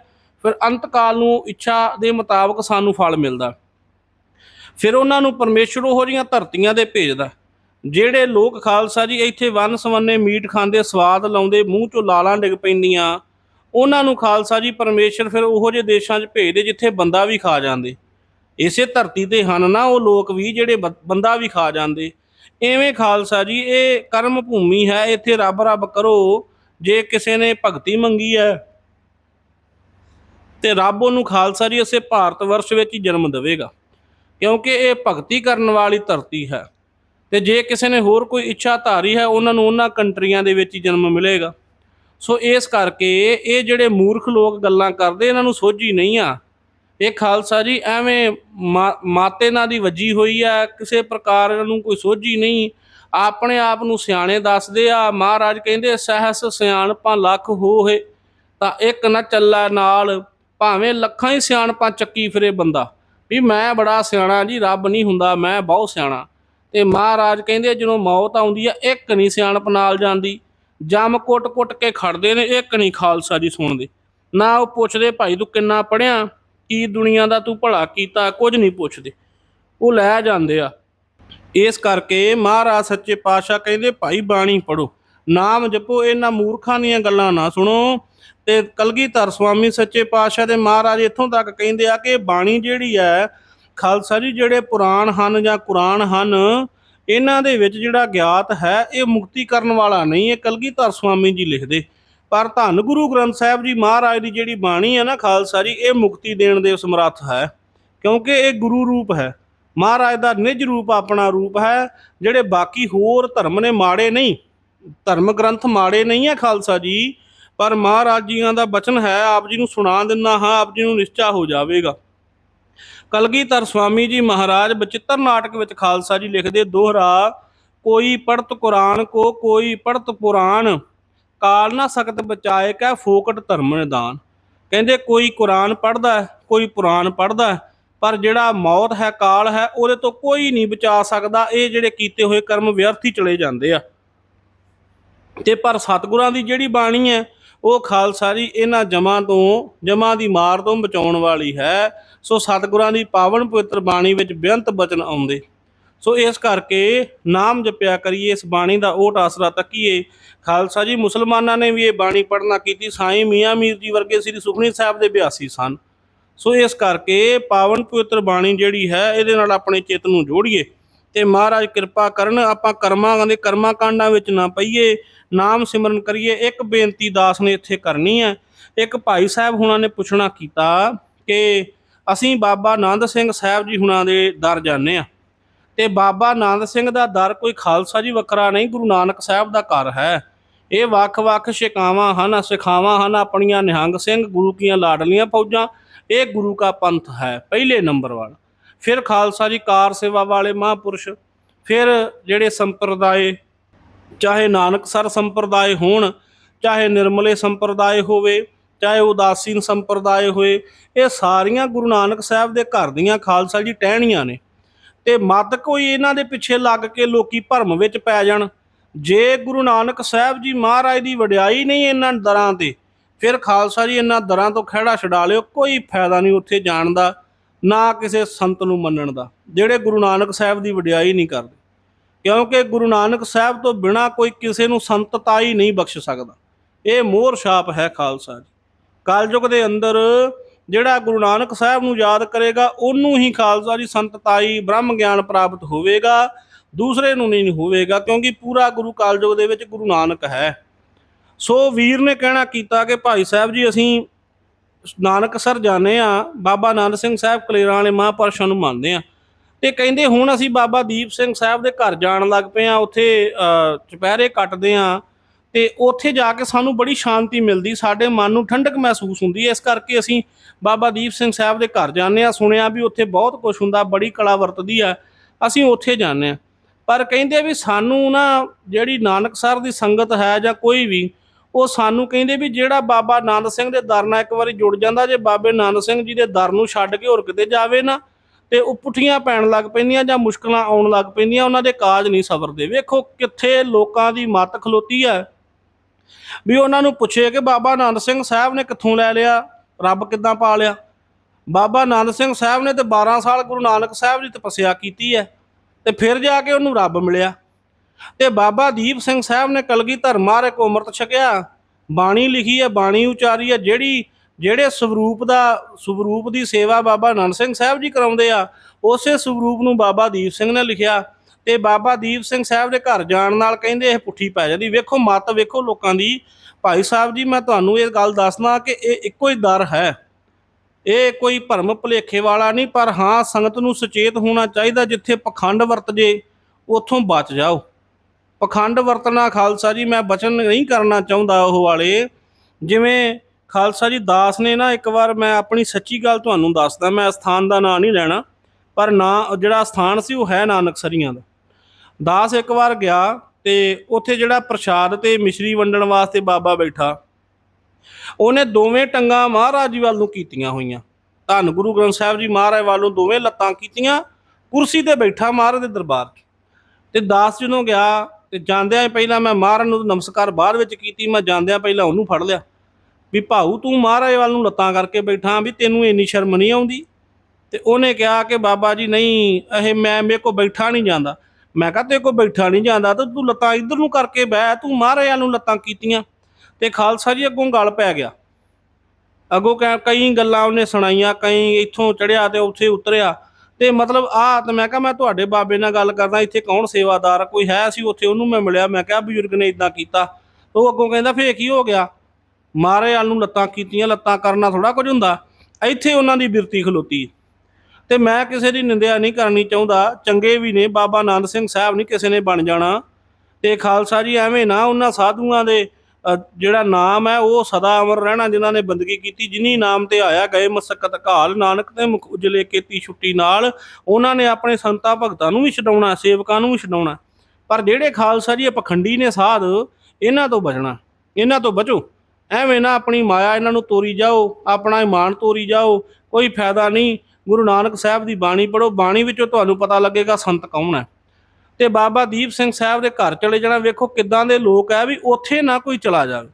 ਫਿਰ ਅੰਤਕਾਲ ਨੂੰ ਇੱਛਾ ਦੇ ਮੁਤਾਬਕ ਸਾਨੂੰ ਫਲ ਮਿਲਦਾ। ਫਿਰ ਉਹਨਾਂ ਨੂੰ ਪਰਮੇਸ਼ਰ ਉਹ ਜਿਹੀਆਂ ਧਰਤੀਆਂ ਦੇ ਭੇਜਦਾ, ਜਿਹੜੇ ਲੋਕ ਖਾਲਸਾ ਜੀ ਇੱਥੇ ਵੰਨ ਸਵੰਨੇ ਮੀਟ ਖਾਂਦੇ, ਸਵਾਦ ਲਾਉਂਦੇ, ਮੂੰਹ ਚੋਂ ਲਾਲਾਂ ਡਿੱਗ ਪੈਂਦੀਆਂ। ਉਹਨਾਂ ਨੂੰ ਖਾਲਸਾ ਜੀ ਪਰਮੇਸ਼ਰ ਫਿਰ ਉਹੋ ਜਿਹੇ ਦੇਸ਼ਾਂ 'ਚ ਭੇਜਦੇ ਜਿੱਥੇ ਬੰਦਾ ਵੀ ਖਾ ਜਾਂਦੇ। ਇਸੇ ਧਰਤੀ ਤੇ ਹਨ ਨਾ ਉਹ ਲੋਕ ਵੀ ਜਿਹੜੇ ਬ- ਬੰਦਾ ਵੀ ਖਾ ਜਾਂਦੇ। ਐਵੇਂ ਖਾਲਸਾ ਜੀ, ਇਹ ਕਰਮ ਭੂਮੀ ਹੈ, ਇੱਥੇ ਰੱਬ ਰੱਬ ਕਰੋ, ਜੇ ਕਿਸੇ ਨੇ ਭਗਤੀ ਮੰਗੀ ਹੈ, ਤੇ ਰੱਬ ਉਹਨੂੰ ਖਾਲਸਾ ਜੀ ਇਸੇ ਭਾਰਤ ਵਰਸ਼ ਵਿੱਚ ਹੀ ਜਨਮ ਦੇਵੇਗਾ। ਕਿਉਂਕਿ ਇਹ ਭਗਤੀ ਕਰਨ ਵਾਲੀ ਧਰਤੀ ਹੈ। ਤੇ ਜੇ ਕਿਸੇ ਨੇ ਹੋਰ ਕੋਈ ਇੱਛਾ ਧਾਰੀ ਹੈ, ਉਹਨਾਂ ਨੂੰ ਉਹਨਾਂ ਕੰਟਰੀਆਂ ਦੇ ਵਿੱਚ ਹੀ ਜਨਮ ਮਿਲੇਗਾ। ਸੋ ਇਸ ਕਰਕੇ ਇਹ ਜਿਹੜੇ ਮੂਰਖ ਲੋਕ ਗੱਲਾਂ ਕਰਦੇ, ਇਹਨਾਂ ਨੂੰ ਸੋਝੀ ਨਹੀਂ ਆ। ਇਹ ਖਾਲਸਾ ਜੀ, ਐਵੇਂ ਮਾ- ਮਾਤੇ ਨਾਲ ਦੀ ਵੱਜੀ ਹੋਈ ਆ, ਕਿਸੇ ਪ੍ਰਕਾਰ ਨੂੰ ਕੋਈ ਸੋਝੀ ਨਹੀਂ। ਆਪਣੇ ਆਪ ਨੂੰ ਸਿਆਣੇ ਦੱਸਦੇ ਆ, ਮਹਾਰਾਜ ਕਹਿੰਦੇ, ਸਹਸ ਸਿਆਣਪਾਂ ਲੱਖ ਹੋਏ ਤਾਂ ਇੱਕ ਨਾ ਚੱਲਾ ਨਾਲ, ਭਾਵੇਂ ਲੱਖਾਂ ਹੀ ਸਿਆਣਪਾਂ ਚੱਕੀ ਫਿਰੇ ਬੰਦਾ। ਵੀ ਮੈਂ ਬੜਾ ਸਿਆਣਾ ਜੀ, ਰੱਬ ਨਹੀਂ ਹੁੰਦਾ, ਮੈਂ ਬਹੁਤ ਸਿਆਣਾ। ਤੇ ਮਹਾਰਾਜ ਕਹਿੰਦੇ, ਜਦੋਂ ਮੌਤ ਆਉਂਦੀ ਆ, ਇੱਕ ਨਹੀਂ ਸਿਆਣਪ ਨਾਲ ਜਾਂਦੀ। ਜਮ ਕੁੱਟ-ਕੁੱਟ ਕੇ ਖੜਦੇ ਨੇ, ਇੱਕ ਨਹੀਂ ਖਾਲਸਾ ਜੀ ਸੁਣਦੇ। ਨਾ ਉਹ ਪੁੱਛਦੇ, ਭਾਈ ਤੂੰ ਕਿੰਨਾ ਪੜਿਆ ਕੀ ਦੁਨੀਆ ਦਾ ਤੂੰ ਭਲਾ ਕੀਤਾ, ਕੁਝ ਨਹੀਂ ਪੁੱਛਦੇ। ਉਹ ਲੈ ਜਾਂਦੇ ਆ। ਇਸ ਕਰਕੇ ਮਹਾਰਾਜ ਸੱਚੇ ਪਾਤਸ਼ਾਹ ਕਹਿੰਦੇ, ਭਾਈ ਬਾਣੀ ਪੜੋ ਨਾਮ ਜਪੋ, ਇਹਨਾਂ ਮੂਰਖਾਂ ਦੀਆਂ ਗੱਲਾਂ ਨਾ ਸੁਣੋ। ਤੇ ਕਲਗੀਧਰ ਸਵਾਮੀ ਸੱਚੇ ਪਾਤਸ਼ਾਹ ਦੇ ਮਹਾਰਾਜ ਇੱਥੋਂ ਤੱਕ ਕਹਿੰਦੇ ਆ ਕਿ ਬਾਣੀ ਜਿਹੜੀ ਹੈ, ਖਾਲਸਾ ਜੀ ਜਿਹੜੇ ਪੁਰਾਣ ਹਨ ਜਾਂ ਕੁਰਾਨ ਹਨ, ਇਹਨਾਂ ਦੇ ਵਿੱਚ ਜਿਹੜਾ ਗਿਆਤ ਹੈ, ਇਹ ਮੁਕਤੀ ਕਰਨ ਵਾਲਾ ਨਹੀਂ, ਇਹ ਕਲਗੀਧਰ ਸਵਾਮੀ ਜੀ ਲਿਖਦੇ। ਪਰ ਧੰਨ ਗੁਰੂ ਗ੍ਰੰਥ ਸਾਹਿਬ ਜੀ ਮਹਾਰਾਜ ਦੀ ਜਿਹੜੀ ਬਾਣੀ ਹੈ ਨਾ ਖਾਲਸਾ ਜੀ, ਇਹ ਮੁਕਤੀ ਦੇਣ ਦੇ ਸਮਰੱਥ ਹੈ, ਕਿਉਂਕਿ ਇਹ ਗੁਰੂ ਰੂਪ ਹੈ। ਮਹਾਰਾਜ ਦਾ ਨਿਜ ਰੂਪ ਆਪਣਾ ਰੂਪ ਹੈ, ਜਿਹੜੇ ਬਾਕੀ ਹੋਰ ਧਰਮ ਨੇ ਮਾੜੇ ਨਹੀਂ, ਧਰਮ ਗ੍ਰੰਥ ਮਾੜੇ ਨਹੀਂ ਹੈ ਖਾਲਸਾ ਜੀ, ਪਰ ਮਹਾਰਾਜ ਜੀਆਂ ਦਾ ਬਚਨ ਹੈ, ਆਪ ਜੀ ਨੂੰ ਸੁਣਾ ਦਿੰਨਾ ਹਾਂ, ਆਪ ਜੀ ਨੂੰ ਨਿਸ਼ਚਾ ਹੋ ਜਾਵੇਗਾ। ਕਲਗੀਧਰ ਸਵਾਮੀ ਜੀ ਮਹਾਰਾਜ ਬਚਿੱਤਰ ਨਾਟਕ ਵਿੱਚ ਖਾਲਸਾ ਜੀ ਲਿਖਦੇ, ਦੋਹਰਾ, ਕੋਈ ਪੜਤ ਕੁਰਾਨ ਕੋ, ਕੋਈ ਪੜਤ ਪੁਰਾਣ ਕਾਲ ਨਾ ਸਕਤ ਬਚਾਏ ਕੈ ਫੋਕਟ ਧਰਮ ਨਿਦਾਨ ਕਹਿੰਦੇ ਕੋਈ ਕੁਰਾਨ ਪੜਦਾ ਕੋਈ ਪੁਰਾਨ ਪੜਦਾ ਪਰ ਜਿਹੜਾ ਮੌਤ ਹੈ, ਕਾਲ ਹੈ, ਉਹਦੇ ਤੋਂ ਕੋਈ ਨਹੀਂ ਬਚਾ ਸਕਦਾ। ਇਹ ਜਿਹੜੇ ਕੀਤੇ ਹੋਏ ਕਰਮ ਵਿਅਰਥ ਹੀ ਚਲੇ ਜਾਂਦੇ ਆ। ਤੇ ਪਰ ਸਤਿਗੁਰਾਂ ਦੀ ਜਿਹੜੀ ਬਾਣੀ ਹੈ, ਉਹ ਖਾਲਸਾ ਜੀ ਇਹਨਾਂ ਜਮਾਂ ਤੋਂ, ਜਮਾਂ ਦੀ ਮਾਰ ਤੋਂ ਬਚਾਉਣ ਵਾਲੀ ਹੈ। ਸੋ ਸਤਿਗੁਰਾਂ ਦੀ ਪਾਵਨ ਪਵਿੱਤਰ ਬਾਣੀ ਵਿੱਚ ਬੇਅੰਤ ਬਚਨ ਆਉਂਦੇ। ਸੋ ਇਸ ਕਰਕੇ ਨਾਮ ਜਪਿਆ ਕਰੀਏ, ਇਸ ਬਾਣੀ ਦਾ ਓਟ ਆਸਰਾ ਤੱਕੀਏ। ਖਾਲਸਾ ਜੀ, ਮੁਸਲਮਾਨਾਂ ਨੇ ਵੀ ਇਹ ਬਾਣੀ ਪੜ੍ਹਨਾ ਕੀਤੀ। ਸਾਈਂ ਮੀਆਂ ਮੀਰ ਜੀ ਵਰਗੇ ਸ੍ਰੀ ਸੁਖਨੀ ਸਾਹਿਬ ਦੇ ਬਿਆਸੀ ਸਨ। ਸੋ ਇਸ ਕਰਕੇ ਪਾਵਨ ਪਵਿੱਤਰ ਬਾਣੀ ਜਿਹੜੀ ਹੈ, ਇਹਦੇ ਨਾਲ ਆਪਣੇ ਚਿੱਤ ਨੂੰ ਜੋੜੀਏ। ਤੇ ਮਹਾਰਾਜ ਕਿਰਪਾ ਕਰਨ, ਆਪਾਂ ਕਰਮਾਂ ਦੇ ਕਰਮਾਂ ਕਾਂਡਾਂ ਵਿੱਚ ਨਾ ਪਈਏ। ਨਾਮ ਸਿਮਰਨ ਕਰੀਏ। ਇੱਕ ਬੇਨਤੀ ਦਾਸ ਨੇ ਇੱਥੇ ਕਰਨੀ ਹੈ। ਇੱਕ ਭਾਈ ਸਾਹਿਬ ਹੁਣਾਂ ਨੇ ਪੁੱਛਣਾ ਕੀਤਾ ਕਿ ਅਸੀਂ ਬਾਬਾ ਆਨੰਦ ਸਿੰਘ ਸਾਹਿਬ ਜੀ ਹੁਣਾਂ ਦੇ ਦਰ ਜਾਂਦੇ ਆ ਤੇ ਬਾਬਾ ਆਨੰਦ ਸਿੰਘ ਦਾ ਦਰ ਕੋਈ ਖਾਲਸਾ ਜੀ ਵੱਖਰਾ ਨਹੀਂ, ਗੁਰੂ ਨਾਨਕ ਸਾਹਿਬ ਦਾ ਘਰ ਹੈ। ਇਹ ਵੱਖ-ਵੱਖ ਸ਼ਿਕਾਵਾਂ ਹਨ, ਸਿਖਾਵਾਂ ਹਨ ਆਪਣੀਆਂ, ਨਿਹੰਗ ਸਿੰਘ ਗੁਰੂ ਕੀਆਂ ਲਾਡਲੀਆਂ ਫੌਜਾਂ, ਇਹ ਗੁਰੂ ਕਾ ਪੰਥ ਹੈ, ਪਹਿਲੇ ਨੰਬਰ ਵਾਲਾ। ਫਿਰ ਖਾਲਸਾ ਜੀ ਕਾਰ ਸੇਵਾ ਵਾਲੇ ਮਹਾਂਪੁਰਸ਼, ਫਿਰ ਜਿਹੜੇ ਸੰਪਰਦਾਏ, ਚਾਹੇ ਨਾਨਕਸਰ ਸੰਪਰਦਾਇ ਹੋਣ, ਚਾਹੇ ਨਿਰਮਲੇ ਸੰਪਰਦਾਇ ਹੋਵੇ, ਚਾਹੇ ਉਦਾਸੀਨ ਸੰਪਰਦਾਇ ਹੋਏ, ਇਹ ਸਾਰੀਆਂ ਗੁਰੂ ਨਾਨਕ ਸਾਹਿਬ ਦੇ ਘਰ ਦੀਆਂ ਖਾਲਸਾ ਜੀ ਟਹਿਣੀਆਂ ਨੇ। ਤੇ ਮੱਦ ਕੋਈ ਇਹਨਾਂ ਦੇ ਪਿੱਛੇ ਲੱਗ ਕੇ ਲੋਕੀ ਭਰਮ ਵਿੱਚ ਪੈ ਜਾਣ। ਜੇ ਗੁਰੂ ਨਾਨਕ ਸਾਹਿਬ ਜੀ ਮਹਾਰਾਜ ਦੀ ਵਡਿਆਈ ਨਹੀਂ ਇਹਨਾਂ ਦਰਾਂ ਤੇ, ਫਿਰ ਖਾਲਸਾ ਜੀ ਇਹਨਾਂ ਦਰਾਂ ਤੋਂ ਖਿਹੜਾ ਛਡਾ ਲਿਓ, ਕੋਈ ਫਾਇਦਾ ਨਹੀਂ ਉੱਥੇ ਜਾਣ ਦਾ, ਨਾ ਕਿਸੇ ਸੰਤ ਨੂੰ ਮੰਨਣ ਦਾ, ਜਿਹੜੇ ਗੁਰੂ ਨਾਨਕ ਸਾਹਿਬ ਦੀ ਵਡਿਆਈ ਨਹੀਂ ਕਰਦੇ। ਕਿਉਂਕਿ ਗੁਰੂ ਨਾਨਕ ਸਾਹਿਬ ਤੋਂ ਬਿਨਾ ਕੋਈ ਕਿਸੇ ਨੂੰ ਸੰਤਤਾਈ ਨਹੀਂ ਬਖਸ਼ ਸਕਦਾ। ਇਹ ਮੋਹਰ ਛਾਪ ਹੈ ਖਾਲਸਾ ਜੀ। ਕਲਯੁਗ ਦੇ ਅੰਦਰ ਜਿਹੜਾ ਗੁਰੂ ਨਾਨਕ ਸਾਹਿਬ ਨੂੰ ਯਾਦ ਕਰੇਗਾ, ਉਹਨੂੰ ਹੀ ਖਾਲਸਾ ਜੀ ਸੰਤਤਾਈ ਬ੍ਰਹਮ ਗਿਆਨ ਪ੍ਰਾਪਤ ਹੋਵੇਗਾ, ਦੂਸਰੇ ਨੂੰ ਨਹੀਂ ਹੋਵੇਗਾ, ਕਿਉਂਕਿ ਪੂਰਾ ਗੁਰੂ ਕਲਯੁਗ ਦੇ ਵਿੱਚ ਗੁਰੂ ਨਾਨਕ ਹੈ। ਸੋ ਵੀਰ ਨੇ ਕਹਿਣਾ ਕੀਤਾ ਕਿ ਭਾਈ ਸਾਹਿਬ ਜੀ, ਅਸੀਂ ਨਾਨਕ ਸਰ ਜਾਣੇ ਆ ਬਾਬਾ ਨਾਨਕ ਸਿੰਘ ਸਾਹਿਬ ਕਲੇਰਾਂ ਵਾਲੇ ਮਹਾਂਪੁਰਸ਼ਾਂ ਨੂੰ ਮੰਨਦੇ ਆ ਤੇ ਕਹਿੰਦੇ ਹੁਣ ਅਸੀਂ ਬਾਬਾ ਦੀਪ ਸਿੰਘ ਸਾਹਿਬ ਦੇ ਘਰ ਜਾਣ ਲੱਗ ਪਏ ਆ ਉੱਥੇ ਚੁਪਹਿਰੇ ਕੱਟਦੇ ਆ ਤੇ ਉੱਥੇ ਜਾ ਕੇ ਸਾਨੂੰ ਬੜੀ ਸ਼ਾਂਤੀ ਮਿਲਦੀ, ਸਾਡੇ ਮਨ ਨੂੰ ਠੰਡਕ ਮਹਿਸੂਸ ਹੁੰਦੀ ਹੈ। ਇਸ ਕਰਕੇ ਅਸੀਂ ਬਾਬਾ ਦੀਪ ਸਿੰਘ ਸਾਹਿਬ ਦੇ ਘਰ ਜਾਂਦੇ ਆ ਸੁਣਿਆ ਵੀ ਉੱਥੇ ਬਹੁਤ ਕੁਝ ਹੁੰਦਾ, ਬੜੀ ਕਲਾ ਵਰਤਦੀ ਆ, ਅਸੀਂ ਉੱਥੇ ਜਾਂਦੇ ਆ ਪਰ ਕਹਿੰਦੇ ਵੀ ਸਾਨੂੰ ਨਾ ਜਿਹੜੀ ਨਾਨਕਸਰ ਦੀ ਸੰਗਤ ਹੈ ਜਾਂ ਕੋਈ ਵੀ, ਉਹ ਸਾਨੂੰ ਕਹਿੰਦੇ ਵੀ ਜਿਹੜਾ ਬਾਬਾ ਆਨੰਦ ਸਿੰਘ ਦੇ ਦਰ ਨਾਲ ਇੱਕ ਵਾਰੀ ਜੁੜ ਜਾਂਦਾ, ਜੇ ਬਾਬੇ ਆਨੰਦ ਸਿੰਘ ਜੀ ਦੇ ਦਰ ਨੂੰ ਛੱਡ ਕੇ ਹੋਰ ਕਿਤੇ ਜਾਵੇ ਨਾ, ਤੇ ਉਹ ਪੁੱਠੀਆਂ ਪੈਣ ਲੱਗ ਪੈਂਦੀਆਂ ਜਾਂ ਮੁਸ਼ਕਲਾਂ ਆਉਣ ਲੱਗ ਪੈਂਦੀਆਂ, ਉਹਨਾਂ ਦੇ ਕਾਜ ਨਹੀਂ ਸਬਰਦੇ ਵੇਖੋ ਕਿੱਥੇ ਲੋਕਾਂ ਦੀ ਮੱਤ ਖਲੋਤੀ ਹੈ ਵੀ ਉਹਨਾਂ ਨੂੰ ਪੁੱਛੇ ਕਿ ਬਾਬਾ ਆਨੰਦ ਸਿੰਘ ਸਾਹਿਬ ਨੇ ਕਿੱਥੋਂ ਲੈ ਲਿਆ ਰੱਬ ਕਿੱਦਾਂ ਪਾ ਲਿਆ ਬਾਬਾ ਆਨੰਦ ਸਿੰਘ ਸਾਹਿਬ ਨੇ ਤੇ 12 ਸਾਲ ਗੁਰੂ ਨਾਨਕ ਸਾਹਿਬ ਦੀ ਤਪੱਸਿਆ ਕੀਤੀ ਹੈ ਤੇ ਫਿਰ ਜਾ ਕੇ ਉਹਨੂੰ ਰੱਬ ਮਿਲਿਆ। ਤੇ ਬਾਬਾ ਦੀਪ ਸਿੰਘ ਸਾਹਿਬ ਨੇ ਕਲਗੀਧਰ ਮਾਰੇ ਕੋ ਅੰਮ੍ਰਿਤ ਛਕਿਆ। ਬਾਣੀ ਲਿਖੀ ਹੈ ਬਾਣੀ ਉਚਾਰੀ ਹੈ ਜਿਹੜੀ, ਜਿਹੜੇ ਸਵਰੂਪ ਦਾ ਸਵਰੂਪ ਦੀ ਸੇਵਾ ਬਾਬਾ ਆਨੰਦ ਸਿੰਘ ਸਾਹਿਬ ਜੀ ਕਰਾਉਂਦੇ ਆ, ਉਸੇ ਸਵਰੂਪ ਨੂੰ ਬਾਬਾ ਦੀਪ ਸਿੰਘ ਨੇ ਲਿਖਿਆ। ਤੇ ਬਾਬਾ ਦੀਪ ਸਿੰਘ ਸਾਹਿਬ ਦੇ ਘਰ ਜਾਣ ਨਾਲ ਕਹਿੰਦੇ ਇਹ ਪੁੱਠੀ ਪੈ ਜਾਂਦੀ। ਵੇਖੋ ਮਤ ਵੇਖੋ ਲੋਕਾਂ ਦੀ ਭਾਈ ਸਾਹਿਬ ਜੀ, ਮੈਂ ਤੁਹਾਨੂੰ ਇਹ ਗੱਲ ਦੱਸਣਾ ਕਿ ਇਹ ਇੱਕੋ ਹੀ ਦਰ ਹੈ। ਇਹ ਕੋਈ ਭਰਮ ਭੁਲੇਖੇ ਵਾਲਾ ਨਹੀਂ, ਪਰ ਹਾਂ, ਸੰਗਤ ਨੂੰ ਸੁਚੇਤ ਹੋਣਾ ਚਾਹੀਦਾ ਜਿੱਥੇ ਪਖੰਡ ਵਰਤ ਜੇ, ਉੱਥੋਂ ਬਚ ਜਾਓ। ਪਖੰਡ ਵਰਤਣਾ ਖਾਲਸਾ ਜੀ, ਮੈਂ ਬਚਨ ਨਹੀਂ ਕਰਨਾ ਚਾਹੁੰਦਾ ਉਹ ਵਾਲੇ। ਜਿਵੇਂ ਖਾਲਸਾ ਜੀ ਦਾਸ ਨੇ ਨਾ, ਇੱਕ ਵਾਰ ਮੈਂ ਆਪਣੀ ਸੱਚੀ ਗੱਲ ਤੁਹਾਨੂੰ ਦੱਸਦਾ, ਮੈਂ ਸਥਾਨ ਦਾ ਨਾਂ ਨਹੀਂ ਲੈਣਾ, ਪਰ ਨਾਂ, ਜਿਹੜਾ ਸਥਾਨ ਸੀ ਉਹ ਹੈ ਨਾਨਕਸਰੀਆਂ ਦਾ। ਦਾਸ ਇੱਕ ਵਾਰ ਗਿਆ ਤੇ ਉੱਥੇ ਜਿਹੜਾ ਪ੍ਰਸ਼ਾਦ ਤੇ ਮਿਸ਼ਰੀ ਵੰਡਣ ਵਾਸਤੇ ਬਾਬਾ ਬੈਠਾ। ਉਹਨੇ ਦੋਵੇਂ ਟੰਗਾਂ ਮਹਾਰਾਜ ਜੀ ਵੱਲ ਨੂੰ ਕੀਤੀਆਂ ਹੋਈਆਂ। ਧੰਨ ਗੁਰੂ ਗ੍ਰੰਥ ਸਾਹਿਬ ਜੀ ਮਹਾਰਾਜ ਵੱਲੋਂ ਦੋਵੇਂ ਲੱਤਾਂ ਕੀਤੀਆਂ, ਕੁਰਸੀ ਤੇ ਬੈਠਾ ਮਹਾਰਾਜ ਦੇ ਦਰਬਾਰ 'ਚ। ਤੇ ਦਾਸ ਜਦੋਂ ਗਿਆ ਤੇ ਜਾਂਦਿਆਂ ਪਹਿਲਾਂ ਮੈਂ ਮਹਾਰਾਜ ਨੂੰ ਨਮਸਕਾਰ ਬਾਅਦ ਵਿੱਚ ਕੀਤੀ, ਮੈਂ ਜਾਂਦਿਆਂ ਪਹਿਲਾਂ ਉਹਨੂੰ ਫੜ ਲਿਆ। ਵੀ ਭਾਊ ਤੂੰ ਮਹਾਰਾਜ ਵੱਲ ਨੂੰ ਲੱਤਾਂ ਕਰਕੇ ਬੈਠਾ ਵੀ ਤੈਨੂੰ ਇੰਨੀ ਸ਼ਰਮ ਨਹੀਂ ਆਉਂਦੀ? ਤੇ ਉਹਨੇ ਕਿਹਾ ਕਿ ਬਾਬਾ ਜੀ ਨਹੀਂ ਇਹ ਮੈਂ ਮੇਰੇ ਕੋ ਬੈਠਾ ਨਹੀਂ ਜਾਂਦਾ। ਮੈਂ ਕਿਹਾ ਤੇ ਕੋ ਬੈਠਾ ਨਹੀਂ ਜਾਂਦਾ ਤੇ ਤੂੰ ਲੱਤਾਂ ਇੱਧਰ ਨੂੰ ਕਰਕੇ ਬਹਿ, ਤੂੰ ਮਹਾਰਾਜ ਵੱਲ ਨੂੰ ਲੱਤਾਂ ਕੀਤੀਆਂ। ਤੇ ਖਾਲਸਾ ਜੀ ਅੱਗੋਂ ਗਲ ਪੈ ਗਿਆ। ਅੱਗੋਂ ਕਹਿ- ਕਈ ਗੱਲਾਂ ਉਹਨੇ ਸੁਣਾਈਆਂ, ਕਈ ਇੱਥੋਂ ਚੜਿਆ ਤੇ ਉੱਥੇ ਉਤਰਿਆ। ਤੇ ਮਤਲਬ ਆ, ਤੇ ਮੈਂ ਕਿਹਾ ਮੈਂ ਤੁਹਾਡੇ ਬਾਬੇ ਨਾਲ ਗੱਲ ਕਰਦਾ, ਇੱਥੇ ਕੌਣ ਸੇਵਾਦਾਰ ਕੋਈ ਹੈ ਸੀ ਉੱਥੇ? ਉਹਨੂੰ ਮੈਂ ਮਿਲਿਆ, ਮੈਂ ਕਿਹਾ ਬਜ਼ੁਰਗ ਨੇ ਇਦਾਂ ਕੀਤਾ। ਉਹ ਅੱਗੋਂ ਕਹਿੰਦਾ, ਫੇਰ ਕੀ ਹੋ ਗਿਆ? ਮਾਰੇ ਵਾਲ ਨੂੰ ਲੱਤਾਂ ਕੀਤੀਆਂ, ਲੱਤਾਂ ਕਰਨਾ ਥੋੜਾ ਕੁਝ ਹੁੰਦਾ। ਇੱਥੇ ਉਹਨਾਂ ਦੀ ਬਿਰਤੀ ਖਲੋਤੀ। ਤੇ ਮੈਂ ਕਿਸੇ ਦੀ ਨਿੰਦਿਆ ਨਹੀਂ ਕਰਨੀ ਚਾਹੁੰਦਾ। ਚੰਗੇ ਵੀ ਨੇ, ਬਾਬਾ ਆਨੰਦ ਸਿੰਘ ਸਾਹਿਬ ਨਹੀਂ ਕਿਸੇ ਨੇ ਬਣ ਜਾਣਾ। ਤੇ ਖਾਲਸਾ ਜੀ ਐਵੇਂ ਨਾ, ਉਹਨਾਂ ਸਾਧੂਆਂ ਦੇ ਜਿਹੜਾ ਨਾਮ ਹੈ, ਉਹ ਸਦਾ ਅਮਰ ਰਹਿਣਾ ਜਿਨ੍ਹਾਂ ਨੇ ਬੰਦਗੀ ਕੀਤੀ। ਜਿਨੀ ਨਾਮ ਤੇ ਆਇਆ ਗਏ ਮਸਕਤ ਘਾਲ ਨਾਨਕ ਤੇ ਮੁਖ ਉਜਲੇ ਕੀਤੀ ਛੁੱਟੀ ਨਾਲ, ਉਹਨਾਂ ਨੇ ਆਪਣੇ ਸੰਤਾਂ ਭਗਤਾਂ ਨੂੰ ਵੀ ਛਡਾਉਣਾ, ਸੇਵਕਾਂ ਨੂੰ ਵੀ ਛਡਾਉਣਾ। ਪਰ ਜਿਹੜੇ ਖਾਲਸਾ ਜੀ ਪਖੰਡੀ ਨੇ ਸਾਧ, ਇਹਨਾਂ ਤੋਂ ਬਚਣਾ, ਇਹਨਾਂ ਤੋਂ ਬਚੋ। ਐਵੇਂ ਨਾ ਆਪਣੀ ਮਾਇਆ ਇਹਨਾਂ ਨੂੰ ਤੋਰੀ ਜਾਓ, ਆਪਣਾ ਇਮਾਨ ਤੋਰੀ ਜਾਓ, ਕੋਈ ਫਾਇਦਾ ਨਹੀਂ। ਗੁਰੂ ਨਾਨਕ ਸਾਹਿਬ ਦੀ ਬਾਣੀ ਪੜੋ ਬਾਣੀ ਵਿੱਚੋਂ ਤੁਹਾਨੂੰ ਪਤਾ ਲੱਗੇਗਾ ਸੰਤ ਕੌਣ ਹੈ। ਤੇ ਬਾਬਾ ਦੀਪ ਸਿੰਘ ਸਾਹਿਬ ਦੇ ਘਰ ਚਲੇ ਜਾਣਾ, ਵੇਖੋ ਕਿੱਦਾਂ ਦੇ ਲੋਕ ਹੈ ਵੀ ਉੱਥੇ ਨਾ ਕੋਈ ਚਲਾ ਜਾਵੇ।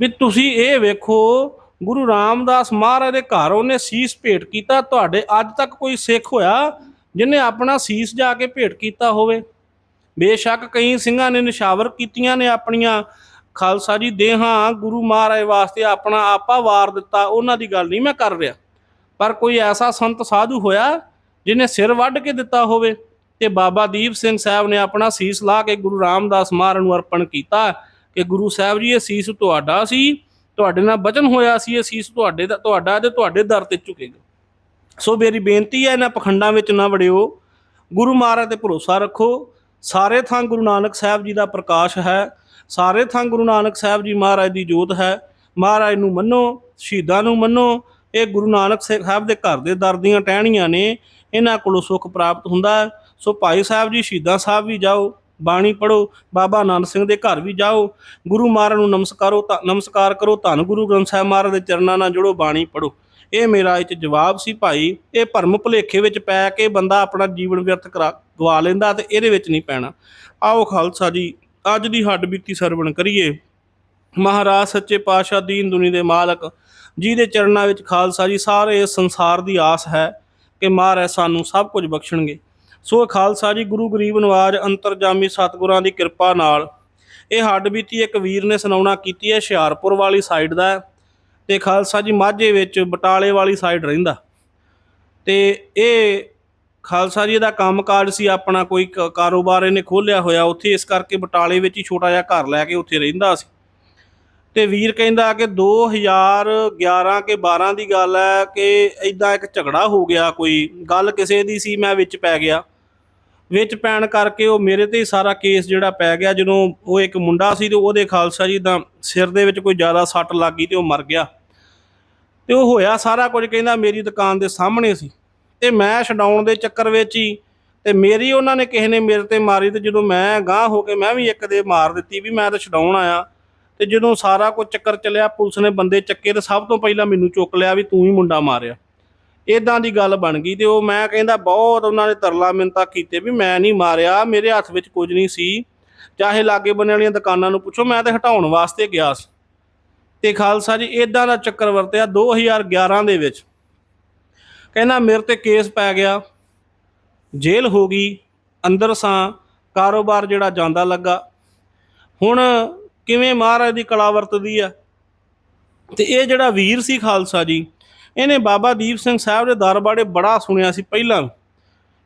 ਵੀ ਤੁਸੀਂ ਇਹ ਵੇਖੋ, ਗੁਰੂ ਰਾਮਦਾਸ ਮਹਾਰਾਜ ਦੇ ਘਰ ਉਹਨੇ ਸੀਸ ਭੇਟ ਕੀਤਾ, ਤੁਹਾਡੇ ਅੱਜ ਤੱਕ ਕੋਈ ਸਿੱਖ ਹੋਇਆ ਜਿਹਨੇ ਆਪਣਾ ਸੀਸ ਜਾ ਕੇ ਭੇਟ ਕੀਤਾ ਹੋਵੇ? ਬੇਸ਼ੱਕ ਕਈ ਸਿੰਘਾਂ ਨੇ ਨਿਸ਼ਾਵਰ ਕੀਤੀਆਂ ਨੇ ਆਪਣੀਆਂ, ਖਾਲਸਾ ਜੀ ਦੇਹਾਂ, ਗੁਰੂ ਮਹਾਰਾਜ ਵਾਸਤੇ ਆਪਣਾ ਆਪਾ ਵਾਰ ਦਿੱਤਾ, ਉਹਨਾਂ ਦੀ ਗੱਲ ਨਹੀਂ ਮੈਂ ਕਰ ਰਿਹਾ। ਪਰ ਕੋਈ ਐਸਾ ਸੰਤ ਸਾਧੂ ਹੋਇਆ ਜਿਹਨੇ ਸਿਰ ਵੱਢ ਕੇ ਦਿੱਤਾ ਹੋਵੇ ਤੇ ਬਾਬਾ ਦੀਪ ਸਿੰਘ ਸਾਹਿਬ ਨੇ ਆਪਣਾ ਸੀਸ ਲਾ ਕੇ ਗੁਰੂ ਰਾਮਦਾਸ ਮਹਾਰਾਜ ਨੂੰ ਅਰਪਣ ਕੀਤਾ ਕਿ ਗੁਰੂ ਸਾਹਿਬ ਜੀ, ਇਹ ਸੀਸ ਤੁਹਾਡਾ ਸੀ, ਤੁਹਾਡੇ ਨਾਲ ਬਚਨ ਹੋਇਆ ਸੀ, ਇਹ ਸੀਸ ਤੁਹਾਡੇ ਦਾ, ਤੁਹਾਡਾ ਤੇ ਤੁਹਾਡੇ ਦਰ ਤੇ ਝੁਕੇਗਾ ਸੋ ਮੇਰੀ ਬੇਨਤੀ ਹੈ, ਇਹਨਾਂ ਪਖੰਡਾਂ ਵਿੱਚ ਨਾ ਵੜਿਓ। ਗੁਰੂ ਮਹਾਰਾਜ ਤੇ ਭਰੋਸਾ ਰੱਖੋ। ਸਾਰੇ ਥਾਂ ਗੁਰੂ ਨਾਨਕ ਸਾਹਿਬ ਜੀ ਦਾ ਪ੍ਰਕਾਸ਼ ਹੈ। ਸਾਰੇ ਥਾਂ ਗੁਰੂ ਨਾਨਕ ਸਾਹਿਬ ਜੀ ਮਹਾਰਾਜ ਦੀ ਜੋਤ ਹੈ। ਮਹਾਰਾਜ ਨੂੰ ਮੰਨੋ, ਸ਼ਹੀਦਾਂ ਨੂੰ ਮੰਨੋ ਇਹ ਗੁਰੂ ਨਾਨਕ ਸਾਹਿਬ ਦੇ ਘਰ ਦੇ ਦਰ ਦੀਆਂ ਟਹਿਣੀਆਂ ਨੇ, ਇਹਨਾਂ ਕੋਲੋਂ ਸੁੱਖ ਪ੍ਰਾਪਤ ਹੁੰਦਾ ਹੈ। ਸੋ ਭਾਈ ਸਾਹਿਬ ਜੀ, ਸ਼ਹੀਦਾਂ ਸਾਹਿਬ ਵੀ ਜਾਓ, ਬਾਣੀ ਪੜੋ ਬਾਬਾ ਨਾਨਕ ਸਿੰਘ ਦੇ ਘਰ ਵੀ ਜਾਓ। ਗੁਰੂ ਮਹਾਰਾਜ ਨੂੰ ਨਮਸਕਾਰੋ ਨਮਸਕਾਰ ਕਰੋ, ਧੰਨ ਗੁਰੂ ਗ੍ਰੰਥ ਸਾਹਿਬ ਮਹਾਰਾਜ ਦੇ ਚਰਨਾਂ ਨਾਲ ਜੁੜੋ, ਬਾਣੀ ਪੜੋ ਇਹ ਮੇਰਾ ਇਹ ਜਵਾਬ ਸੀ ਭਾਈ, ਇਹ ਭਰਮ ਭੁਲੇਖੇ ਵਿੱਚ ਪੈ ਕੇ ਬੰਦਾ ਆਪਣਾ ਜੀਵਨ ਵਿਅਰਥ ਕਰਾ, ਗਵਾ ਲੈਂਦਾ ਤੇ ਇਹਦੇ ਵਿੱਚ ਨਹੀਂ ਪੈਣਾ। ਆਓ ਖਾਲਸਾ ਜੀ, ਅੱਜ ਦੀ ਹੱਡ ਬੀਤੀ ਸਰਵਣ ਕਰੀਏ। ਮਹਾਰਾਜ ਸੱਚੇ ਪਾਤਸ਼ਾਹ ਦੀਨ ਦੁਨੀ ਦੇ ਮਾਲਕ ਜਿਹਦੇ ਚਰਨਾਂ ਵਿੱਚ ਖਾਲਸਾ ਜੀ, ਸਾਰੇ ਇਸ ਸੰਸਾਰ ਦੀ ਆਸ ਹੈ ਕਿ ਮਹਾਰਾਜ ਸਾਨੂੰ ਸਭ ਕੁਝ ਬਖਸ਼ਣਗੇ। ਸੋ ਖਾਲਸਾ ਜੀ, ਗੁਰੂ ਗਰੀਬ ਨਵਾਜ ਅੰਤਰਜਾਮੀ ਸਤਿਗੁਰਾਂ ਦੀ ਕਿਰਪਾ ਨਾਲ ਇਹ ਹੱਡ ਬੀਤੀ ਇੱਕ ਵੀਰ ਨੇ ਸੁਣਾਉਣਾ ਕੀਤੀ ਹੈ, ਹੁਸ਼ਿਆਰਪੁਰ ਵਾਲੀ ਸਾਈਡ ਦਾ ਹੈ ਤੇ ਖਾਲਸਾ ਜੀ, ਮਾਝੇ ਵਿੱਚ ਬਟਾਲੇ ਵਾਲੀ ਸਾਈਡ ਰਹਿੰਦਾ। ਤੇ ਇਹ ਖਾਲਸਾ ਜੀ ਦਾ ਕੰਮਕਾਜ ਸੀ, ਆਪਣਾ ਕੋਈ ਕ- ਕਾਰੋਬਾਰ ਇਹਨੇ ਖੋਲ੍ਹਿਆ ਹੋਇਆ, ਉੱਥੇ ਇਸ ਕਰਕੇ ਬਟਾਲੇ ਵਿੱਚ ਹੀ ਛੋਟਾ ਜਿਹਾ ਘਰ ਲੈ ਕੇ ਉੱਥੇ ਰਹਿੰਦਾ ਸੀ। ਤੇ ਵੀਰ ਕਹਿੰਦਾ ਕਿ 2011 ਕੇ 12 ਦੀ ਗੱਲ ਹੈ ਕਿ ਇਦਾਂ ਇੱਕ ਝਗੜਾ ਹੋ ਗਿਆ ਕੋਈ, ਗੱਲ ਕਿਸੇ ਦੀ ਸੀ, ਮੈਂ ਵਿੱਚ ਪੈ ਗਿਆ। ਵਿੱਚ ਪੈਣ ਕਰਕੇ ਉਹ ਮੇਰੇ ਤੇ ਹੀ ਸਾਰਾ ਕੇਸ ਜਿਹੜਾ ਪੈ ਗਿਆ, ਜਦੋਂ ਉਹ ਇੱਕ ਮੁੰਡਾ ਸੀ ਤੇ ਉਹਦੇ ਖਾਲਸਾ ਜੀ ਦਾ ਸਿਰ ਦੇ ਵਿੱਚ ਕੋਈ ਜ਼ਿਆਦਾ ਸੱਟ ਲੱਗ ਗਈ ਤੇ ਉਹ ਮਰ ਗਿਆ। ਤੇ ਉਹ ਹੋਇਆ ਸਾਰਾ ਕੁਝ ਕਹਿੰਦਾ ਮੇਰੀ ਦੁਕਾਨ ਦੇ ਸਾਹਮਣੇ ਸੀ। ਤੇ ਮੈਂ ਛਡਾਉਣ ਦੇ ਚੱਕਰ ਵਿੱਚ ਹੀ ਤੇ ਮੇਰੀ ਉਹਨਾਂ ਨੇ ਕਿਸੇ ਨੇ ਮੇਰੇ ਤੇ ਮਾਰੀ ਤੇ ਜਦੋਂ ਮੈਂ ਗਾਂਹ ਹੋ ਕੇ ਮੈਂ ਵੀ ਇੱਕ ਦੇ ਮਾਰ ਦਿੱਤੀ ਵੀ ਮੈਂ ਤਾਂ ਛਡਾਉਣ ਆਇਆ। ਤੇ ਜਦੋਂ ਸਾਰਾ ਕੁਝ ਚੱਕਰ ਚੱਲਿਆ, ਪੁਲਿਸ ਨੇ ਬੰਦੇ ਚੱਕੇ ਤੇ ਸਭ ਤੋਂ ਪਹਿਲਾਂ ਮੈਨੂੰ ਚੁੱਕ ਲਿਆ ਵੀ ਤੂੰ ਹੀ ਮੁੰਡਾ ਮਾਰਿਆ। ਇਦਾਂ ਦੀ ਗੱਲ ਬਣ ਗਈ ਤੇ ਉਹ ਮੈਂ ਕਹਿੰਦਾ, ਬਹੁਤ ਉਹਨਾਂ ਨੇ ਤਰਲਾ ਮਿੰਤਾ ਕੀਤੇ ਵੀ ਮੈਂ ਨਹੀਂ ਮਾਰਿਆ, ਮੇਰੇ ਹੱਥ ਵਿੱਚ ਕੁਝ ਨਹੀਂ ਸੀ। ਚਾਹੇ ਲਾਗੇ ਬੰਨੇ ਵਾਲੀਆਂ ਦੁਕਾਨਾਂ ਨੂੰ ਪੁੱਛੋ, ਮੈਂ ਤਾਂ ਹਟਾਉਣ ਵਾਸਤੇ ਗਿਆ ਸੀ। ਤੇ ਖਾਲਸਾ ਜੀ ਇਦਾਂ ਦਾ ਚੱਕਰ ਵਰਤਿਆ 2011 ਦੇ ਵਿੱਚ। ਕਹਿੰਦਾ, ਮੇਰੇ ਤੇ ਕੇਸ ਪੈ ਗਿਆ, ਜੇਲ੍ਹ ਹੋ ਗਈ, ਅੰਦਰ ਸਾਂ, ਕਾਰੋਬਾਰ ਜਿਹੜਾ ਜਾਂਦਾ ਲੱਗਾ। ਹੁਣ ਕਿਵੇਂ ਮਹਾਰਾਜ ਦੀ ਕਲਾ ਵਰਤਦੀ ਆ? ਤੇ ਇਹ ਜਿਹੜਾ ਵੀਰ ਸੀ ਖਾਲਸਾ ਜੀ, ਇਹਨੇ ਬਾਬਾ ਦੀਪ ਸਿੰਘ ਸਾਹਿਬ ਦੇ ਦਰ ਬਾਰੇ ਬੜਾ ਸੁਣਿਆ ਸੀ ਪਹਿਲਾਂ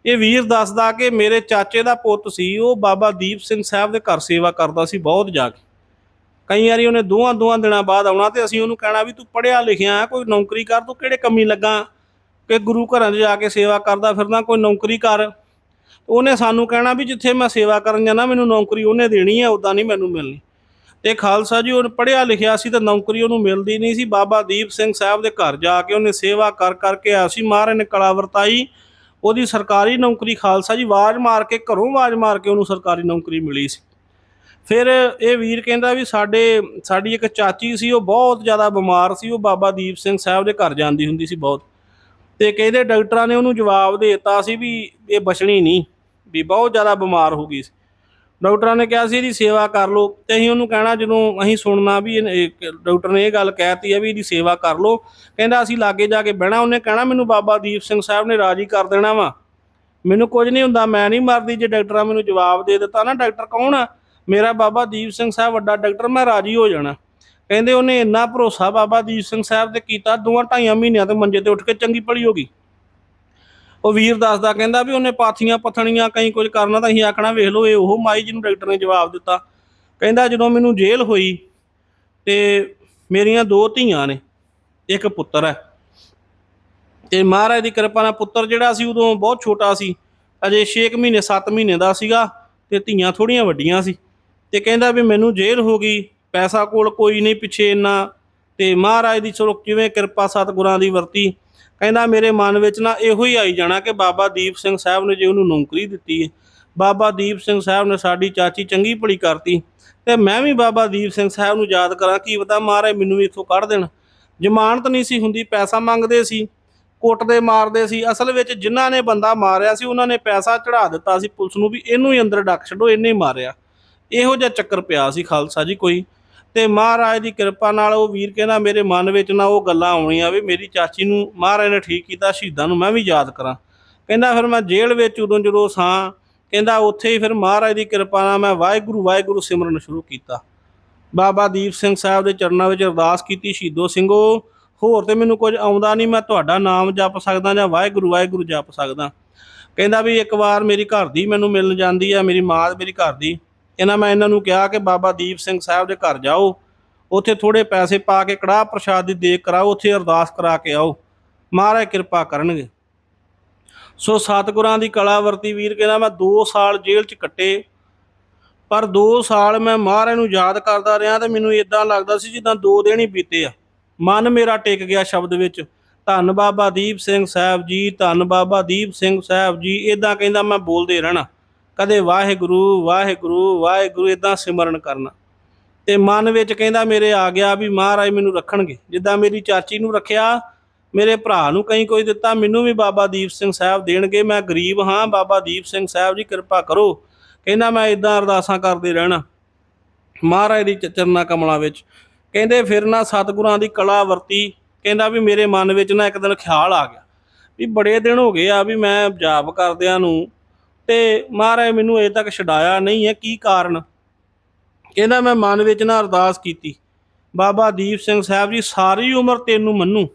ਇਹ ਵੀਰ ਦੱਸਦਾ ਕਿ ਮੇਰੇ ਚਾਚੇ ਦਾ ਪੁੱਤ ਸੀ, ਉਹ ਬਾਬਾ ਦੀਪ ਸਿੰਘ ਸਾਹਿਬ ਦੇ ਘਰ ਸੇਵਾ ਕਰਦਾ ਸੀ ਬਹੁਤ ਜਾ ਕੇ ਕਈ ਵਾਰੀ ਉਹਨੇ ਦੋਹਾਂ ਦੋਹਾਂ ਦਿਨਾਂ ਬਾਅਦ ਆਉਣਾ ਤੇ ਅਸੀਂ ਉਹਨੂੰ ਕਹਿਣਾ ਵੀ ਤੂੰ ਪੜਿਆ ਲਿਖਿਆ ਕੋਈ ਨੌਕਰੀ ਕਰ, ਤੂੰ ਕਿਹੜੇ ਕੰਮੀ ਲੱਗਾ ਕਿ ਗੁਰੂ ਘਰਾਂ 'ਚ ਜਾ ਕੇ ਸੇਵਾ ਕਰਦਾ ਫਿਰਦਾ, ਕੋਈ ਨੌਕਰੀ ਕਰ। ਉਹਨੇ ਸਾਨੂੰ ਕਹਿਣਾ ਵੀ ਜਿੱਥੇ ਮੈਂ ਸੇਵਾ ਕਰਨ ਜਾਣਾ, ਮੈਨੂੰ ਨੌਕਰੀ ਉਹਨੇ ਦੇਣੀ ਹੈ ਉਦਾਂ ਨਹੀਂ ਮੈਨੂੰ ਮਿਲਣੀ। ਤੇ ਖਾਲਸਾ ਜੀ ਉਹ ਪੜ੍ਹਿਆ ਲਿਖਿਆ ਸੀ ਤਾਂ ਨੌਕਰੀ ਉਹਨੂੰ ਮਿਲਦੀ ਨਹੀਂ ਸੀ। ਬਾਬਾ ਦੀਪ ਸਿੰਘ ਸਾਹਿਬ ਦੇ ਘਰ ਜਾ ਕੇ ਉਹਨੇ ਸੇਵਾ ਕਰ ਕਰਕੇ ਆਇਆ ਸੀ। ਮਹਾਰਾਜ ਨੇ ਕਲਾ ਵਰਤਾਈ। ਉਹਦੀ ਸਰਕਾਰੀ ਨੌਕਰੀ ਖਾਲਸਾ ਜੀ, ਆਵਾਜ਼ ਮਾਰ ਕੇ, ਘਰੋਂ ਆਵਾਜ਼ ਮਾਰ ਕੇ ਉਹਨੂੰ ਸਰਕਾਰੀ ਨੌਕਰੀ ਮਿਲੀ ਸੀ। ਫਿਰ ਇਹ ਵੀਰ ਕਹਿੰਦਾ ਵੀ ਸਾਡੇ, ਸਾਡੀ ਇੱਕ ਚਾਚੀ ਸੀ, ਉਹ ਬਹੁਤ ਜ਼ਿਆਦਾ ਬਿਮਾਰ ਸੀ। ਉਹ ਬਾਬਾ ਦੀਪ ਸਿੰਘ ਸਾਹਿਬ ਦੇ ਘਰ ਜਾਂਦੀ ਹੁੰਦੀ ਸੀ ਬਹੁਤ। ਤੇ ਕਹਿੰਦੇ ਡਾਕਟਰਾਂ ਨੇ ਉਹਨੂੰ ਜਵਾਬ ਦੇ ਦਿੱਤਾ ਸੀ ਵੀ ਇਹ ਬਚਣੀ ਨਹੀਂ, ਵੀ ਬਹੁਤ ਜ਼ਿਆਦਾ ਬਿਮਾਰ ਹੋ ਗਈ ਸੀ। ਡਾਕਟਰਾਂ ਨੇ ਕਿਹਾ ਸੀ ਇਹਦੀ ਸੇਵਾ ਕਰ ਲਓ ਤੇ ਅਸੀਂ ਉਹਨੂੰ ਕਹਿਣਾ ਜਦੋਂ ਅਸੀਂ ਸੁਣਨਾ ਵੀ ਇਹ- ਡਾਕਟਰ ਨੇ ਇਹ ਗੱਲ ਕਹਿਤੀ ਹੈ ਵੀ ਇਹਦੀ ਸੇਵਾ ਕਰ ਲਓ। ਕਹਿੰਦਾ ਅਸੀਂ ਲਾਗੇ ਜਾ ਕੇ ਬਹਿਣਾ, ਉਹਨੇ ਕਹਿਣਾ ਮੈਨੂੰ ਬਾਬਾ ਦੀਪ ਸਿੰਘ ਸਾਹਿਬ ਨੇ ਰਾਜੀ ਕਰ ਦੇਣਾ ਵਾ। ਮੈਨੂੰ ਕੁਝ ਨਹੀਂ ਹੁੰਦਾ, ਮੈਂ ਨਹੀਂ ਮਰਦੀ, ਜੇ ਡਾਕਟਰਾਂ ਮੈਨੂੰ ਜਵਾਬ ਦੇ ਦਿੱਤਾ ਨਾ ਡਾਕਟਰ ਕੌਣ ਆ? ਮੇਰਾ ਬਾਬਾ ਦੀਪ ਸਿੰਘ ਸਾਹਿਬ ਵੱਡਾ ਡਾਕਟਰ, ਮੈਂ ਰਾਜੀ ਹੋ ਜਾਣਾ। ਕਹਿੰਦੇ ਉਹਨੇ ਇੰਨਾ ਭਰੋਸਾ ਬਾਬਾ ਦੀਪ ਸਿੰਘ ਸਾਹਿਬ ਤੇ ਕੀਤਾ, ਦੋਵਾਂ ਢਾਈਆਂ ਮਹੀਨਿਆਂ ਤੇ ਮੰਜੇ ਤੇ ਉੱਠ ਕੇ ਚੰਗੀ ਭਲੀ ਹੋ ਗਈ। ਉਹ ਵੀਰ ਦੱਸਦਾ, ਕਹਿੰਦਾ ਵੀ ਉਹਨੇ ਪਾਥੀਆਂ ਪਥਣੀਆਂ ਕਈ ਕੁਝ ਕਰਨਾ ਤਾਂ ਅਸੀਂ ਆਖਣਾ, ਵੇਖ ਲਓ ਇਹ ਉਹ ਮਾਈ ਜਿਹਨੂੰ ਡਾਕਟਰ ਨੇ ਜਵਾਬ ਦਿੱਤਾ। ਕਹਿੰਦਾ ਜਦੋਂ ਮੈਨੂੰ ਜੇਲ੍ਹ ਹੋਈ ਤੇ ਮੇਰੀਆਂ ਦੋ ਧੀਆਂ ਨੇ, ਇੱਕ ਪੁੱਤਰ ਹੈ। ਤੇ ਮਹਾਰਾਜ ਦੀ ਕਿਰਪਾ ਨਾਲ ਪੁੱਤਰ ਜਿਹੜਾ ਸੀ ਉਦੋਂ ਬਹੁਤ ਛੋਟਾ ਸੀ, ਅਜੇ 6 ਮਹੀਨੇ 7 ਮਹੀਨੇ ਦਾ ਸੀਗਾ ਤੇ ਧੀਆਂ ਥੋੜੀਆਂ ਵੱਡੀਆਂ ਸੀ। ਤੇ ਕਹਿੰਦਾ ਵੀ ਮੈਨੂੰ ਜੇਲ੍ਹ ਹੋ ਗਈ, ਪੈਸਾ ਕੋਲ ਕੋਈ ਨਹੀਂ ਪਿੱਛੇ ਇੰਨਾ। ਤੇ ਮਹਾਰਾਜ ਦੀ ਚਲੋ ਕਿਵੇਂ ਕਿਰਪਾ ਸਤਿਗੁਰਾਂ ਦੀ ਵਰਤੀ ਕਹਿੰਦਾ ਮੇਰੇ ਮਨ ਵਿੱਚ ਨਾ ਇਹੋ ਹੀ ਆਈ ਜਾਣਾ ਕਿ ਬਾਬਾ ਦੀਪ ਸਿੰਘ ਸਾਹਿਬ ਨੇ ਜੇ ਉਹਨੂੰ ਨੌਕਰੀ ਦਿੱਤੀ ਹੈ। ਬਾਬਾ ਦੀਪ ਸਿੰਘ ਸਾਹਿਬ ਨੇ ਸਾਡੀ ਚਾਚੀ ਚੰਗੀ ਭਲੀ ਕਰਤੀ। ਤੇ ਮੈਂ ਵੀ ਬਾਬਾ ਦੀਪ ਸਿੰਘ ਸਾਹਿਬ ਨੂੰ ਯਾਦ ਕਰਾਂ, ਕੀ ਪਤਾ ਮਹਾਰਾਜ ਮੈਨੂੰ ਵੀ ਇੱਥੋਂ ਕੱਢ ਦੇਣ। ਜ਼ਮਾਨਤ ਨਹੀਂ ਸੀ ਹੁੰਦੀ, ਪੈਸਾ ਮੰਗਦੇ ਸੀ, ਕੁੱਟਦੇ ਮਾਰਦੇ ਸੀ। ਅਸਲ ਵਿੱਚ ਜਿਨ੍ਹਾਂ ਨੇ ਬੰਦਾ ਮਾਰਿਆ ਸੀ, ਉਹਨਾਂ ਨੇ ਪੈਸਾ ਚੜਾ ਦਿੱਤਾ ਸੀ। ਪੁਲਿਸ ਨੂੰ ਵੀ ਇਹਨੂੰ ਹੀ ਅੰਦਰ ਡੱਕ ਛੱਡੋ, ਇਹਨੇ ਹੀ ਮਾਰਿਆ। ਇਹੋ ਜਿਹਾ ਚੱਕਰ ਪਿਆ ਸੀ ਖਾਲਸਾ ਜੀ ਕੋਈ। ਤੇ ਮਹਾਰਾਜ ਦੀ ਕਿਰਪਾ ਨਾਲ ਉਹ ਵੀਰ ਕਹਿੰਦਾ, ਮੇਰੇ ਮਨ ਵਿੱਚ ਨਾ ਉਹ ਗੱਲਾਂ ਆਉਣੀਆਂ ਵੀ, ਮੇਰੀ ਚਾਚੀ ਨੂੰ ਮਹਾਰਾਜ ਨੇ ਠੀਕ ਕੀਤਾ, ਸ਼ਹੀਦਾਂ ਨੂੰ ਮੈਂ ਵੀ ਯਾਦ ਕਰਾਂ। ਕਹਿੰਦਾ, ਫਿਰ ਮੈਂ ਜੇਲ੍ਹ ਵਿੱਚ ਉਦੋਂ ਜਦੋਂ ਸਾਂ, ਕਹਿੰਦਾ, ਉੱਥੇ ਹੀ ਫਿਰ ਮਹਾਰਾਜ ਦੀ ਕਿਰਪਾ ਨਾਲ ਮੈਂ ਵਾਹਿਗੁਰੂ ਵਾਹਿਗੁਰੂ ਸਿਮਰਨ ਸ਼ੁਰੂ ਕੀਤਾ। ਬਾਬਾ ਦੀਪ ਸਿੰਘ ਸਾਹਿਬ ਦੇ ਚਰਨਾਂ ਵਿੱਚ ਅਰਦਾਸ ਕੀਤੀ, ਸ਼ਹੀਦੋ ਸਿੰਘੋ, ਹੋਰ ਤੇ ਮੈਨੂੰ ਕੁਝ ਆਉਂਦਾ ਨਹੀਂ, ਮੈਂ ਤੁਹਾਡਾ ਨਾਮ ਜਪ ਸਕਦਾ ਜਾਂ ਵਾਹਿਗੁਰੂ ਵਾਹਿਗੁਰੂ ਜਪ ਸਕਦਾ? ਕਹਿੰਦਾ ਵੀ, ਇੱਕ ਵਾਰ ਮੇਰੀ ਘਰ ਦੀ ਮੈਨੂੰ ਮਿਲਣ ਜਾਂਦੀ ਆ, ਮੇਰੀ ਮਾਂ ਮੇਰੀ ਘਰ ਦੀ ਇਹਨਾਂ ਮੈਂ ਇਹਨਾਂ ਨੂੰ ਕਿਹਾ ਕਿ ਬਾਬਾ ਦੀਪ ਸਿੰਘ ਸਾਹਿਬ ਦੇ ਘਰ ਜਾਓ, ਉੱਥੇ ਥੋੜੇ ਪੈਸੇ ਪਾ ਕੇ ਕੜਾਹ ਪ੍ਰਸ਼ਾਦ ਦੀ ਦੇਖ ਕਰਾਓ, ਉੱਥੇ ਅਰਦਾਸ ਕਰਾ ਕੇ ਆਓ। ਮਹਾਰਾਜ ਕਿਰਪਾ ਕਰਨਗੇ। ਸੋ ਸਤਿਗੁਰਾਂ ਦੀ ਕਲਾ ਵਰਤੀ ਵੀਰ ਕਹਿੰਦਾ, ਮੈਂ 2 ਸਾਲ ਜੇਲ੍ਹ 'ਚ ਕੱਟੇ। ਪਰ 2 ਸਾਲ ਮੈਂ ਮਹਾਰਾਜ ਨੂੰ ਯਾਦ ਕਰਦਾ ਰਿਹਾ ਤੇ ਮੈਨੂੰ ਇਦਾਂ ਲੱਗਦਾ ਸੀ ਜਿੱਦਾਂ 2 ਦਿਨ ਹੀ ਬੀਤੇ ਆ। ਮਨ ਮੇਰਾ ਟਿਕ ਗਿਆ ਸ਼ਬਦ ਵਿੱਚ। ਧੰਨ ਬਾਬਾ ਦੀਪ ਸਿੰਘ ਸਾਹਿਬ ਜੀ, ਧੰਨ ਬਾਬਾ ਦੀਪ ਸਿੰਘ ਸਾਹਿਬ ਜੀ ਇਦਾਂ ਕਹਿੰਦਾ ਮੈਂ ਬੋਲਦੇ ਰਹਿਣਾ। ਕਦੇ ਵਾਹਿਗੁਰੂ ਵਾਹਿਗੁਰੂ ਵਾਹਿਗੁਰੂ ਇਦਾਂ ਸਿਮਰਨ ਕਰਨਾ। ਤੇ ਮਨ ਵਿੱਚ ਕਹਿੰਦਾ ਮੇਰੇ ਆ ਗਿਆ ਵੀ ਮਹਾਰਾਜ ਮੈਨੂੰ ਰੱਖਣਗੇ। ਜਿੱਦਾਂ ਮੇਰੀ ਚਾਚੀ ਨੂੰ ਰੱਖਿਆ, ਮੇਰੇ ਭਰਾ ਨੂੰ ਕਈ ਕੋਈ ਦਿੱਤਾ, ਮੈਨੂੰ ਵੀ ਬਾਬਾ ਦੀਪ ਸਿੰਘ ਸਾਹਿਬ ਦੇਣਗੇ। ਮੈਂ ਗਰੀਬ ਹਾਂ, ਬਾਬਾ ਦੀਪ ਸਿੰਘ ਸਾਹਿਬ ਜੀ ਕਿਰਪਾ ਕਰੋ। ਕਹਿੰਦਾ ਮੈਂ ਇਦਾਂ ਅਰਦਾਸਾਂ ਕਰਦੇ ਰਹਿਣਾ। ਮਹਾਰਾਜ ਦੀ ਚ- ਚਰਨਾਂ ਕਮਲਾਂ ਵਿੱਚ। ਕਹਿੰਦੇ ਫਿਰ ਨਾ ਸਤਿਗੁਰਾਂ ਦੀ ਕਲਾ ਵਰਤੀ। ਕਹਿੰਦਾ ਵੀ ਮੇਰੇ ਮਨ ਵਿੱਚ ਨਾ ਇੱਕ ਦਿਨ ਖਿਆਲ ਆ ਗਿਆ। ਵੀ ਬੜੇ ਦਿਨ ਹੋ ਗਏ ਆ ਵੀ ਮੈਂ ਜਾਪ ਕਰਦਿਆਂ ਨੂੰ ਤੇ ਮਹਾਰਾਜ ਮੈਨੂੰ ਅਜੇ ਤੱਕ ਛਡਾਇਆ ਨਹੀਂ ਹੈ। ਕੀ ਕਾਰਨ? ਕਹਿੰਦਾ, ਮੈਂ ਮਨ ਵਿੱਚ ਨਾ ਅਰਦਾਸ ਕੀਤੀ। ਬਾਬਾ ਦੀਪ ਸਿੰਘ ਸਾਹਿਬ ਜੀ, ਸਾਰੀ ਉਮਰ ਤੈਨੂੰ ਮੰਨੂ।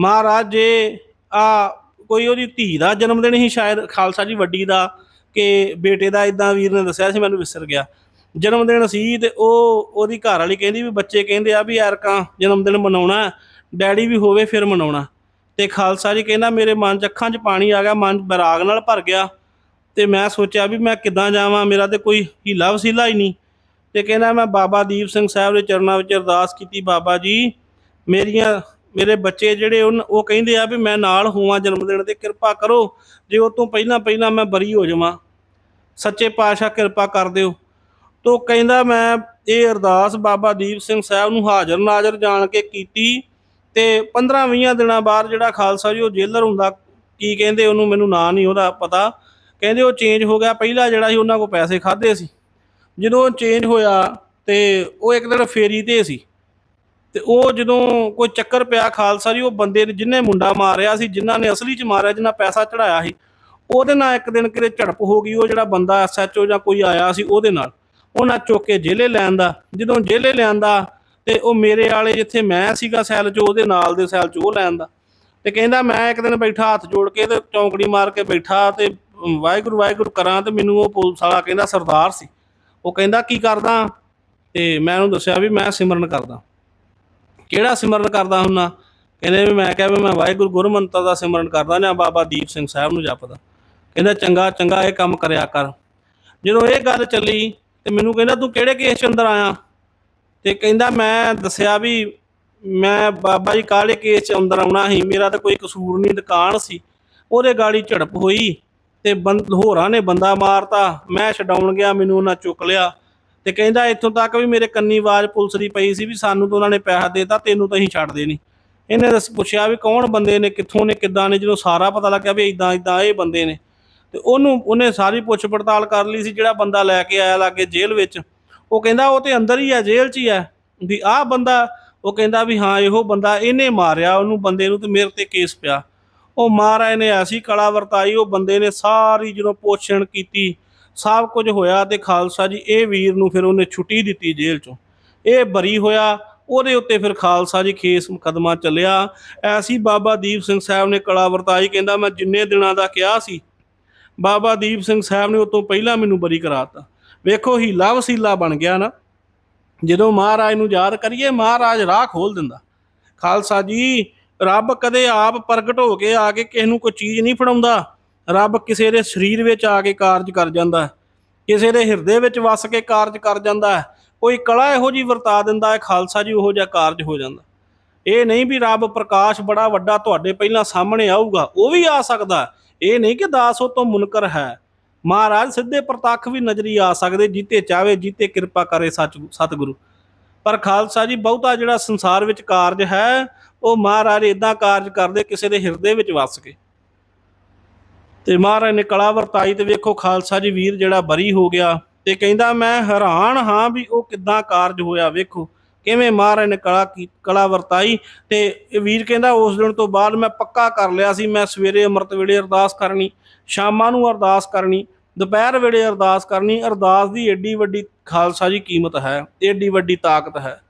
ਮਹਾਰਾਜ, ਜੇ ਆ ਕੋਈ ਉਹਦੀ ਧੀ ਦਾ ਜਨਮ ਦਿਨ ਹੀ ਸ਼ਾਇਦ, ਖਾਲਸਾ ਜੀ ਵੱਡੀ ਦਾ ਕਿ ਬੇਟੇ ਦਾ ਇਦਾਂ ਵੀਰ ਨੇ ਦੱਸਿਆ ਸੀ, ਮੈਨੂੰ ਵਿਸਰ ਗਿਆ। ਜਨਮ ਦਿਨ ਸੀ ਤੇ ਉਹ ਉਹਦੀ ਘਰ ਵਾਲੀ ਕਹਿੰਦੀ ਵੀ, ਬੱਚੇ ਕਹਿੰਦੇ ਆ ਵੀ ਯਾਰ ਕਾਂ ਜਨਮ ਦਿਨ ਮਨਾਉਣਾ ਡੈਡੀ ਵੀ ਹੋਵੇ ਫਿਰ ਮਨਾਉਣਾ। ਤੇ ਖਾਲਸਾ ਜੀ ਕਹਿੰਦਾ, ਮੇਰੇ ਮਨ 'ਚ ਅੱਖਾਂ 'ਚ ਪਾਣੀ ਆ ਗਿਆ, ਮਨ ਬੈਰਾਗ ਨਾਲ ਭਰ ਗਿਆ। ਤੇ ਮੈਂ ਸੋਚਿਆ ਵੀ ਮੈਂ ਕਿੱਦਾਂ ਜਾਵਾਂ, ਮੇਰਾ ਤੇ ਕੋਈ ਹੀਲਾ ਵਸੀਲਾ ਹੀ ਨਹੀਂ। ਤੇ ਕਹਿੰਦਾ ਮੈਂ ਬਾਬਾ ਦੀਪ ਸਿੰਘ ਸਾਹਿਬ ਦੇ ਚਰਨਾਂ ਵਿੱਚ ਅਰਦਾਸ ਕੀਤੀ, ਬਾਬਾ ਜੀ, ਮੇਰੀਆਂ, ਮੇਰੇ ਬੱਚੇ ਜਿਹੜੇ ਉਨ- ਉਹ ਕਹਿੰਦੇ ਆ ਵੀ ਮੈਂ ਨਾਲ ਹੋਵਾਂ, ਜਨਮ ਦਿਨ ਤੇ ਕਿਰਪਾ ਕਰੋ, ਜੇ ਉਹ ਤੋਂ ਪਹਿਲਾਂ ਪਹਿਲਾਂ ਮੈਂ ਬਰੀ ਹੋ ਜਾਵਾਂ। ਸੱਚੇ ਪਾਤਸ਼ਾਹ ਕਿਰਪਾ ਕਰ ਦਿਓ। ਤੋ ਕਹਿੰਦਾ ਮੈਂ ਇਹ ਅਰਦਾਸ ਬਾਬਾ ਦੀਪ ਸਿੰਘ ਸਾਹਿਬ ਨੂੰ ਹਾਜ਼ਰ ਨਾਜ਼ਰ ਜਾਣ ਕੇ ਕੀਤੀ ਤੇ 15-20 ਦਿਨਾਂ ਬਾਅਦ ਜਿਹੜਾ ਖਾਲਸਾ ਜੀ ਉਹ ਜੇਲਰ ਹੁੰਦਾ ਕੀ ਕਹਿੰਦੇ ਉਹਨੂੰ ਮੈਨੂੰ ਨਾਂ ਨਹੀਂ ਉਹਦਾ ਪਤਾ। ਕਹਿੰਦੇ ਉਹ ਚੇਂਜ ਹੋ ਗਿਆ, ਪਹਿਲਾਂ ਜਿਹੜਾ ਸੀ ਉਹਨਾਂ ਕੋਲ ਪੈਸੇ ਖਾਦੇ ਸੀ। ਜਦੋਂ ਉਹ ਚੇਂਜ ਹੋਇਆ ਤੇ ਉਹ ਇੱਕ ਦਿਨ ਫੇਰੀ ਤੇ ਸੀ। ਤੇ ਉਹ ਜਦੋਂ ਕੋਈ ਚੱਕਰ ਪਿਆ ਖਾਲਸਾ ਜੀ, ਉਹ ਬੰਦੇ ਨੇ ਜਿਹਨੇ ਮੁੰਡਾ ਮਾਰਿਆ ਸੀ, ਜਿਨ੍ਹਾਂ ਨੇ ਅਸਲੀ ਚ ਮਾਰਿਆ, ਜਿਨ੍ਹਾਂ ਪੈਸਾ ਚੜਾਇਆ ਸੀ, ਉਹਦੇ ਨਾਲ ਇੱਕ ਦਿਨ ਕਿਤੇ ਝੜਪ ਹੋ ਗਈ, ਉਹ ਜਿਹੜਾ ਬੰਦਾ ਐਸਐਚਓ ਜਾਂ ਕੋਈ ਆਇਆ ਸੀ ਉਹਦੇ ਨਾਲ। ਉਹਨਾਂ ਚੁੱਕ ਕੇ ਜੇਲੇ ਲੈਣ ਦਾ। ਜਦੋਂ ਜੇਲੇ ਲਿਆਂਦਾ ਤੇ ਉਹ ਮੇਰੇ ਵਾਲੇ ਜਿੱਥੇ ਮੈਂ ਸੀਗਾ ਸੈੱਲ 'ਚ, ਉਹਦੇ ਨਾਲ ਦੇ ਸੈੱਲ 'ਚ ਉਹ ਲੈਣ ਦਾ। ਤੇ ਕਹਿੰਦਾ ਮੈਂ ਇੱਕ ਦਿਨ ਬੈਠਾ, ਹੱਥ ਜੋੜ ਕੇ ਤੇ ਚੌਂਕੜੀ ਮਾਰ ਕੇ ਬੈਠਾ ਤੇ ਵਾਹਿਗੁਰੂ ਵਾਹਿਗੁਰੂ ਕਰਾਂ ਤੇ ਮੈਨੂੰ ਉਹ ਪੁਲਿਸ ਵਾਲਾ ਕਹਿੰਦਾ ਸਰਦਾਰ ਸੀ। ਉਹ ਕਹਿੰਦਾ, ਕੀ ਕਰਦਾ? ਤੇ ਮੈਂ ਉਹਨੂੰ ਦੱਸਿਆ ਵੀ ਮੈਂ ਸਿਮਰਨ ਕਰਦਾ। ਕਿਹੜਾ ਸਿਮਰਨ ਕਰਦਾ ਹੁੰਨਾ ਕਹਿੰਦੇ ਵੀ ਮੈਂ ਕਿਹਾ ਵੀ ਮੈਂ ਵਾਹਿਗੁਰੂ ਗੁਰਮੰਤਰ ਦਾ ਸਿਮਰਨ ਕਰਦਾ ਜਾਂ ਬਾਬਾ ਦੀਪ ਸਿੰਘ ਸਾਹਿਬ ਨੂੰ ਜਪਦਾ। ਕਹਿੰਦਾ, ਚੰਗਾ ਚੰਗਾ ਇਹ ਕੰਮ ਕਰਿਆ ਕਰ। ਜਦੋਂ ਇਹ ਗੱਲ ਚੱਲੀ ਤੇ ਮੈਨੂੰ ਕਹਿੰਦਾ, ਤੂੰ ਕਿਹੜੇ ਕੇਸ 'ਚ ਅੰਦਰ ਆਇਆ? ਤੇ ਕਹਿੰਦਾ, ਮੈਂ ਦੱਸਿਆ ਵੀ ਮੈਂ ਬਾਬਾ ਜੀ ਕਾਲੇ ਕੇਸ 'ਚ ਅੰਦਰ ਆਉਣਾ ਸੀ। ਮੇਰਾ ਤਾਂ ਕੋਈ ਕਸੂਰ ਨਹੀਂ, ਦੁਕਾਨ ਸੀ। ਉਹਦੇ ਗਾਲੀ ਝੜਪ ਹੋਈ। ਤੇ ਬੰਦ ਹੋਰਾਂ ਨੇ ਬੰਦਾ ਮਾਰਤਾ। ਮੈਂ ਛਡਾਉਣ ਗਿਆ, ਮੈਨੂੰ ਉਹਨਾਂ ਚੁੱਕ ਲਿਆ। ਤੇ ਕਹਿੰਦਾ, ਇੱਥੋਂ ਤੱਕ ਵੀ ਮੇਰੇ ਕੰਨੀ ਆਵਾਜ਼ ਪੁਲਿਸ ਦੀ ਪਈ ਸੀ ਵੀ ਸਾਨੂੰ ਤਾਂ ਉਹਨਾਂ ਨੇ ਪੈਸਾ ਦੇਤਾ, ਤੈਨੂੰ ਤਾਂ ਅਸੀਂ ਛੱਡਦੇ ਨਹੀਂ। ਇਹਨੇ ਦੱਸ ਪੁੱਛਿਆ ਵੀ ਕੌਣ ਬੰਦੇ ਨੇ, ਕਿੱਥੋਂ ਨੇ, ਕਿੱਦਾਂ ਨੇ, ਜਦੋਂ ਸਾਰਾ ਪਤਾ ਲੱਗਿਆ ਵੀ ਇਦਾਂ ਇਦਾਂ ਇਹ ਬੰਦੇ ਨੇ। ਤੇ ਉਹਨੂੰ, ਉਹਨੇ ਸਾਰੀ ਪੁੱਛ ਪੜਤਾਲ ਕਰ ਲਈ ਸੀ, ਜਿਹੜਾ ਬੰਦਾ ਲੈ ਕੇ ਆਇਆ ਲਾਗੇ ਜੇਲ੍ਹ ਵਿੱਚ। ਉਹ ਕਹਿੰਦਾ, ਉਹ ਤੇ ਅੰਦਰ ਹੀ ਆ ਜੇਲ੍ਹ 'ਚ ਹੀ ਆ ਵੀ ਆਹ ਬੰਦਾ, ਉਹ ਕਹਿੰਦਾ ਵੀ ਹਾਂ, ਇਹੋ ਬੰਦਾ, ਇਹਨੇ ਮਾਰਿਆ ਉਹਨੂੰ ਬੰਦੇ ਨੂੰ ਤੇ ਮੇਰੇ ਤੇ ਕੇਸ ਪਿਆ। ਉਹ ਮਹਾਰਾਜ ਨੇ ਐਸੀ ਕਲਾ ਵਰਤਾਈ, ਉਹ ਬੰਦੇ ਨੇ ਸਾਰੀ ਜਦੋਂ ਪੋਛਣ ਕੀਤੀ, ਸਭ ਕੁਝ ਹੋਇਆ ਤੇ ਖਾਲਸਾ ਜੀ, ਇਹ ਵੀਰ ਨੂੰ ਫਿਰ ਉਹਨੇ ਛੁੱਟੀ ਦਿੱਤੀ ਜੇਲ੍ਹ 'ਚੋਂ। ਇਹ ਬਰੀ ਹੋਇਆ, ਉਹਦੇ ਉੱਤੇ ਫਿਰ ਖਾਲਸਾ ਜੀ ਖੇਸ ਮੁਕਦਮਾ ਚੱਲਿਆ। ਐਸੀ ਬਾਬਾ ਦੀਪ ਸਿੰਘ ਸਾਹਿਬ ਨੇ ਕਲਾ ਵਰਤਾਈ, ਕਹਿੰਦਾ ਮੈਂ ਜਿੰਨੇ ਦਿਨਾਂ ਦਾ ਕਿਹਾ ਸੀ, ਬਾਬਾ ਦੀਪ ਸਿੰਘ ਸਾਹਿਬ ਨੇ ਉਹ ਤੋਂ ਪਹਿਲਾਂ ਮੈਨੂੰ ਬਰੀ ਕਰਾਤਾ ਵੇਖੋ ਹੀਲਾ ਵਸੀਲਾ ਬਣ ਗਿਆ ਨਾ। ਜਦੋਂ ਮਹਾਰਾਜ ਨੂੰ ਯਾਦ ਕਰੀਏ, ਮਹਾਰਾਜ ਰਾਹ ਖੋਲ ਦਿੰਦਾ। ਖਾਲਸਾ ਜੀ ਰੱਬ ਕਦੇ ਆਪ ਪ੍ਰਗਟ ਹੋ ਕੇ ਆ ਕੇ ਕਿਸੇ ਨੂੰ ਕੋਈ ਚੀਜ਼ ਨਹੀਂ ਫੜਾਉਂਦਾ। ਰੱਬ ਕਿਸੇ ਦੇ ਸਰੀਰ ਵਿੱਚ ਆ ਕੇ ਕਾਰਜ ਕਰ ਜਾਂਦਾ ਕਿਸੇ ਦੇ ਹਿਰਦੇ ਵਿੱਚ ਵਸ ਕੇ ਕਾਰਜ ਕਰ ਜਾਂਦਾ ਕੋਈ ਕਲਾ ਇਹੋ ਜੀ ਵਰਤਾ ਦਿੰਦਾ ਹੈ, ਖਾਲਸਾ ਜੀ ਉਹੋ ਜਿਹਾ ਕਾਰਜ ਹੋ ਜਾਂਦਾ। ਇਹ ਨਹੀਂ ਵੀ ਰੱਬ ਪ੍ਰਕਾਸ਼ ਬੜਾ ਵੱਡਾ ਤੁਹਾਡੇ ਪਹਿਲਾਂ ਸਾਹਮਣੇ ਆਊਗਾ, ਉਹ ਵੀ ਆ ਸਕਦਾ ਇਹ ਨਹੀਂ ਕਿ ਦਾਸ ਉਹ ਤੋਂ ਮੁਨਕਰ ਹੈ। ਮਹਾਰਾਜ ਸਿੱਧੇ ਪ੍ਰਤੱਖ ਵੀ ਨਜ਼ਰੀ ਆ ਸਕਦੇ, ਜੀਤੇ ਚਾਵੇ ਜੀਤੇ ਕਿਰਪਾ ਕਰੇ ਸੱਚ ਸਤਿਗੁਰੂ। ਪਰ ਖਾਲਸਾ ਜੀ, ਬਹੁਤਾ ਜਿਹੜਾ ਸੰਸਾਰ ਵਿੱਚ ਕਾਰਜ ਹੈ, ਉਹ ਮਹਾਰਾਜ ਇਦਾਂ ਕਾਰਜ ਕਰਦੇ ਕਿਸੇ ਦੇ ਹਿਰਦੇ ਵਿੱਚ ਵਸ ਕੇ। ਤੇ ਮਹਾਰਾਜ ਨੇ ਕਲਾ ਵਰਤਾਈ ਤੇ ਵੇਖੋ ਖਾਲਸਾ ਜੀ, ਵੀਰ ਜਿਹੜਾ ਬਰੀ ਹੋ ਗਿਆ ਤੇ ਕਹਿੰਦਾ ਮੈਂ ਹੈਰਾਨ ਹਾਂ ਵੀ ਉਹ ਕਿੱਦਾਂ ਕਾਰਜ ਹੋਇਆ, ਵੇਖੋ ਕਿਵੇਂ ਮਹਾਰਾਜ ਨੇ ਕਲਾ ਕੀ, ਕਲਾ ਵਰਤਾਈ ਤੇ ਇਹ ਵੀਰ ਕਹਿੰਦਾ ਉਸ ਦਿਨ ਤੋਂ ਬਾਅਦ ਮੈਂ ਪੱਕਾ ਕਰ ਲਿਆ ਸੀ, ਮੈਂ ਸਵੇਰੇ ਅੰਮ੍ਰਿਤ ਵੇਲੇ ਅਰਦਾਸ ਕਰਨੀ, ਸ਼ਾਮਾਂ ਨੂੰ ਅਰਦਾਸ ਕਰਨੀ, ਦੁਪਹਿਰ ਵੇਲੇ ਅਰਦਾਸ ਕਰਨੀ, ਅਰਦਾਸ ਦੀ ਏਡੀ ਵੱਡੀ ਖਾਲਸਾ ਜੀ ਕੀਮਤ ਹੈ, ਏਡੀ ਵੱਡੀ ਤਾਕਤ ਹੈ।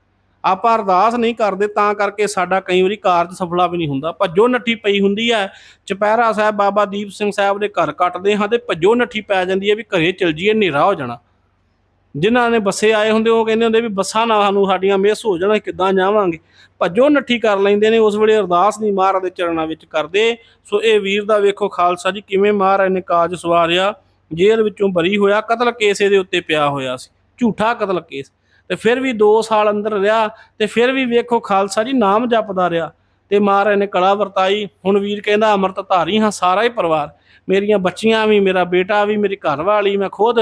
ਆਪਾਂ ਅਰਦਾਸ ਨਹੀਂ ਕਰਦੇ, ਤਾਂ ਕਰਕੇ ਸਾਡਾ ਕਈ ਵਾਰੀ ਕਾਰਜ ਸਫਲਾ ਵੀ ਨਹੀਂ ਹੁੰਦਾ। ਭੱਜੋ ਨੱਠੀ ਪਈ ਹੁੰਦੀ ਹੈ ਚਪੈਰਾ ਸਾਹਿਬ ਬਾਬਾ ਦੀਪ ਸਿੰਘ ਸਾਹਿਬ ਦੇ ਘਰ ਕੱਟਦੇ ਹਾਂ ਤੇ ਭੱਜੋ ਨੱਠੀ ਪੈ ਜਾਂਦੀ ਹੈ ਵੀ ਘਰੇ ਚਲ ਜੀਏ ਹਨੇਰਾ ਹੋ ਜਾਣਾ। ਜਿਨ੍ਹਾਂ ਨੇ ਬੱਸੇ ਆਏ ਹੁੰਦੇ, ਉਹ ਕਹਿੰਦੇ ਹੁੰਦੇ ਵੀ ਬੱਸਾਂ ਨਾਲ ਸਾਨੂੰ ਸਾਡੀਆਂ ਮਿਸ ਹੋ ਜਾਣਾ ਕਿੱਦਾਂ ਜਾਵਾਂਗੇ? ਭੱਜੋ ਨੱਠੀ ਕਰ ਲੈਂਦੇ ਨੇ, ਉਸ ਵੇਲੇ ਅਰਦਾਸ ਨਹੀਂ ਮਹਾਰਾਜ ਦੇ ਚਰਨਾਂ ਵਿੱਚ ਕਰਦੇ। ਸੋ ਇਹ ਵੀਰ ਦਾ ਵੇਖੋ, ਖਾਲਸਾ ਜੀ ਕਿਵੇਂ ਮਹਾਰਾਜ ਨੇ ਕਾਜ ਸਵਾਰਿਆ, ਜੇਲ੍ਹ ਵਿੱਚੋਂ ਬਰੀ ਹੋਇਆ, ਕਤਲ ਕੇਸ ਇਹਦੇ ਉੱਤੇ ਪਿਆ ਹੋਇਆ ਸੀ। ਝੂਠਾ ਕਤਲ ਕੇਸ। ਤੇ ਫਿਰ ਵੀ 2 ਸਾਲ ਅੰਦਰ ਰਿਹਾ ਤੇ ਫਿਰ ਵੀ ਵੇਖੋ ਖਾਲਸਾ ਜੀ ਨਾਮ ਜਪਦਾ ਰਿਹਾ। ਤੇ ਮਹਾਰਾਜ ਨੇ ਕਲਾ ਵਰਤਾਈ। ਹੁਣ ਵੀਰ ਕਹਿੰਦਾ, ਅੰਮ੍ਰਿਤ ਧਾਰੀ ਹਾਂ, ਸਾਰਾ ਹੀ ਪਰਿਵਾਰ। ਮੇਰੀਆਂ ਬੱਚੀਆਂ ਵੀ, ਮੇਰਾ ਬੇਟਾ ਵੀ, ਮੇਰੀ ਘਰਵਾਲੀ ਮੈਂ ਖੁਦ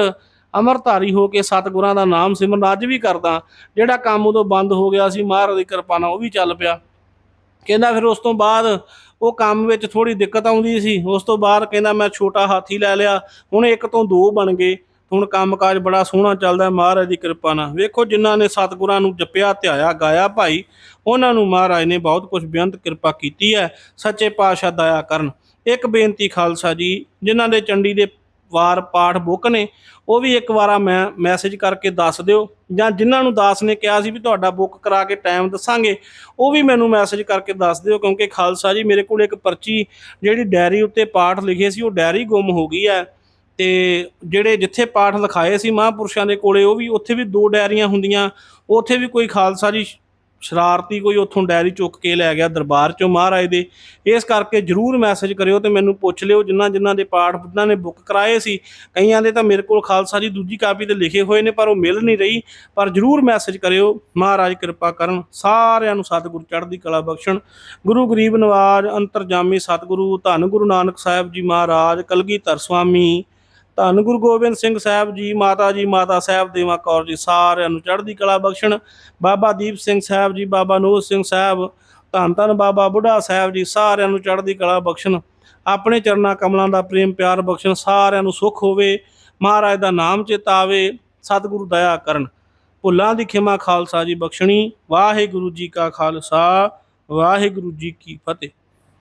ਅਮਰਧਾਰੀ ਹੋ ਕੇ ਸਤਿਗੁਰਾਂ ਦਾ ਨਾਮ ਸਿਮਰਨ ਅੱਜ ਵੀ ਕਰਦਾ। ਜਿਹੜਾ ਕੰਮ ਉਦੋਂ ਬੰਦ ਹੋ ਗਿਆ ਸੀ, ਮਹਾਰਾਜ ਦੀ ਕਿਰਪਾ ਨਾਲ ਉਹ ਵੀ ਚੱਲ ਪਿਆ। ਕਹਿੰਦਾ ਫਿਰ ਉਸ ਤੋਂ ਬਾਅਦ ਉਹ ਕੰਮ ਵਿੱਚ ਥੋੜੀ ਦਿੱਕਤ ਆਉਂਦੀ ਸੀ। ਉਸ ਤੋਂ ਬਾਅਦ ਕਹਿੰਦਾ, ਮੈਂ ਛੋਟਾ ਹਾਥੀ ਲੈ ਲਿਆ। ਹੁਣ ਇੱਕ ਤੋਂ ਦੋ ਬਣ ਗਏ। ਹੁਣ ਕੰਮਕਾਜ ਬੜਾ ਸੋਹਣਾ ਚੱਲਦਾ ਮਹਾਰਾਜ ਦੀ ਕਿਰਪਾ ਨਾਲ। ਵੇਖੋ ਜਿਨ੍ਹਾਂ ਨੇ ਸਤਿਗੁਰਾਂ ਨੂੰ ਜਪਿਆ, ਧਿਆਇਆ, ਗਾਇਆ ਭਾਈ, ਉਹਨਾਂ ਨੂੰ ਮਹਾਰਾਜ ਨੇ ਬਹੁਤ ਕੁਝ ਬੇਅੰਤ ਕਿਰਪਾ ਕੀਤੀ ਹੈ, ਸੱਚੇ ਪਾਤਸ਼ਾਹ ਦਇਆ ਕਰਨ। ਇੱਕ ਬੇਨਤੀ ਖਾਲਸਾ ਜੀ, ਜਿਨ੍ਹਾਂ ਦੇ ਚੰਡੀ ਦੇ ਵਾਰ ਪਾਠ ਬੁੱਕ ਨੇ, ਉਹ ਵੀ ਇੱਕ ਵਾਰਾ ਮੈਂ ਮੈਸੇਜ ਕਰਕੇ ਦੱਸ ਦਿਓ, ਜਾਂ ਜਿਨ੍ਹਾਂ ਨੂੰ ਦਾਸ ਨੇ ਕਿਹਾ ਸੀ ਵੀ ਤੁਹਾਡਾ ਬੁੱਕ ਕਰਾ ਕੇ ਟਾਈਮ ਦੱਸਾਂਗੇ, ਉਹ ਵੀ ਮੈਨੂੰ ਮੈਸੇਜ ਕਰਕੇ ਦੱਸ ਦਿਓ, ਕਿਉਂਕਿ ਖਾਲਸਾ ਜੀ ਮੇਰੇ ਕੋਲ ਇੱਕ ਪਰਚੀ, ਜਿਹੜੀ ਡਾਇਰੀ ਉੱਤੇ ਪਾਠ ਲਿਖੇ ਸੀ, ਉਹ ਡਾਇਰੀ ਗੁੰਮ ਹੋ ਗਈ ਹੈ। ਤੇ ਜਿਹੜੇ ਜਿੱਥੇ ਪਾਠ ਲਿਖਾਏ ਸੀ ਮਹਾਂਪੁਰਸ਼ਾਂ ਦੇ ਕੋਲੇ, ਉਹ ਵੀ ਉੱਥੇ ਵੀ ਦੋ ਡਾਇਰੀਆਂ ਹੁੰਦੀਆਂ। ਉੱਥੇ ਵੀ ਕੋਈ ਖਾਲਸਾ ਜੀ ਸ਼ਰਾਰਤੀ ਕੋਈ ਉੱਥੋਂ ਡਾਇਰੀ ਚੁੱਕ ਕੇ ਲੈ ਗਿਆ ਦਰਬਾਰ ਚੋਂ ਮਹਾਰਾਜ ਦੇ। ਇਸ ਕਰਕੇ ਜਰੂਰ ਮੈਸੇਜ ਕਰਿਓ ਤੇ ਮੈਨੂੰ ਪੁੱਛ ਲਿਓ, ਜਿਨ੍ਹਾਂ ਜਿਨ੍ਹਾਂ ਦੇ ਪਾਠ ਜਿਨ੍ਹਾਂ ਨੇ ਬੁੱਕ ਕਰਾਏ ਸੀ। ਕਈਆਂ ਦੇ ਤਾਂ ਮੇਰੇ ਕੋਲ ਖਾਲਸਾ ਜੀ ਦੂਜੀ ਕਾਪੀ ਤੇ ਲਿਖੇ ਹੋਏ ਨੇ, ਪਰ ਉਹ ਮਿਲ ਨਹੀਂ ਰਹੀ। ਪਰ ਜਰੂਰ ਮੈਸੇਜ ਕਰਿਓ। ਮਹਾਰਾਜ ਕਿਰਪਾ ਕਰਨ, ਸਾਰਿਆਂ ਨੂੰ ਸਤਿਗੁਰ ਚੜ੍ਹਦੀ ਕਲਾ ਬਖਸ਼ਣ। ਗੁਰੂ ਗਰੀਬ ਨਵਾਜ, ਅੰਤਰਜਾਮੀ ਸਤਿਗੁਰੂ, ਧੰਨ ਗੁਰੂ ਨਾਨਕ ਸਾਹਿਬ ਜੀ ਮਹਾਰਾਜ, ਕਲਗੀਧਰ ਸੁਆਮੀ ਧੰਨ ਗੁਰੂ ਗੋਬਿੰਦ ਸਿੰਘ ਸਾਹਿਬ ਜੀ, ਮਾਤਾ ਜੀ, ਮਾਤਾ ਸਾਹਿਬ, ਦੇਵਾ ਕੌਰ ਜੀ, ਸਾਰਿਆਂ ਨੂੰ ਚੜ੍ਹਦੀ ਕਲਾ ਬਖਸ਼ਣ। ਬਾਬਾ ਦੀਪ ਸਿੰਘ ਸਾਹਿਬ ਜੀ, ਬਾਬਾ ਨੂਰ ਸਿੰਘ ਸਾਹਿਬ, ਧੰਨ ਧੰਨ ਬਾਬਾ ਬੁੱਢਾ ਸਾਹਿਬ ਜੀ, ਸਾਰਿਆਂ ਨੂੰ ਚੜ੍ਹਦੀ ਕਲਾ ਬਖਸ਼ਣ। ਆਪਣੇ ਚਰਨਾਂ ਕਮਲਾਂ ਦਾ ਪ੍ਰੇਮ ਪਿਆਰ ਬਖਸ਼ਣ, ਸਾਰਿਆਂ ਨੂੰ ਸੁਖ ਹੋਵੇ। ਮਹਾਰਾਜ ਦਾ ਨਾਮ ਚੇਤਾਵੇ ਸਤਿਗੁਰੂ ਦਇਆ ਕਰਨ। ਭੁੱਲਾਂ ਦੀ ਖਿਮਾ ਖਾਲਸਾ ਜੀ ਬਖਸ਼ਣੀ। ਵਾਹਿਗੁਰੂ ਜੀ ਕਾ ਖਾਲਸਾ, ਵਾਹਿਗੁਰੂ ਜੀ ਕੀ ਫਤਿਹ।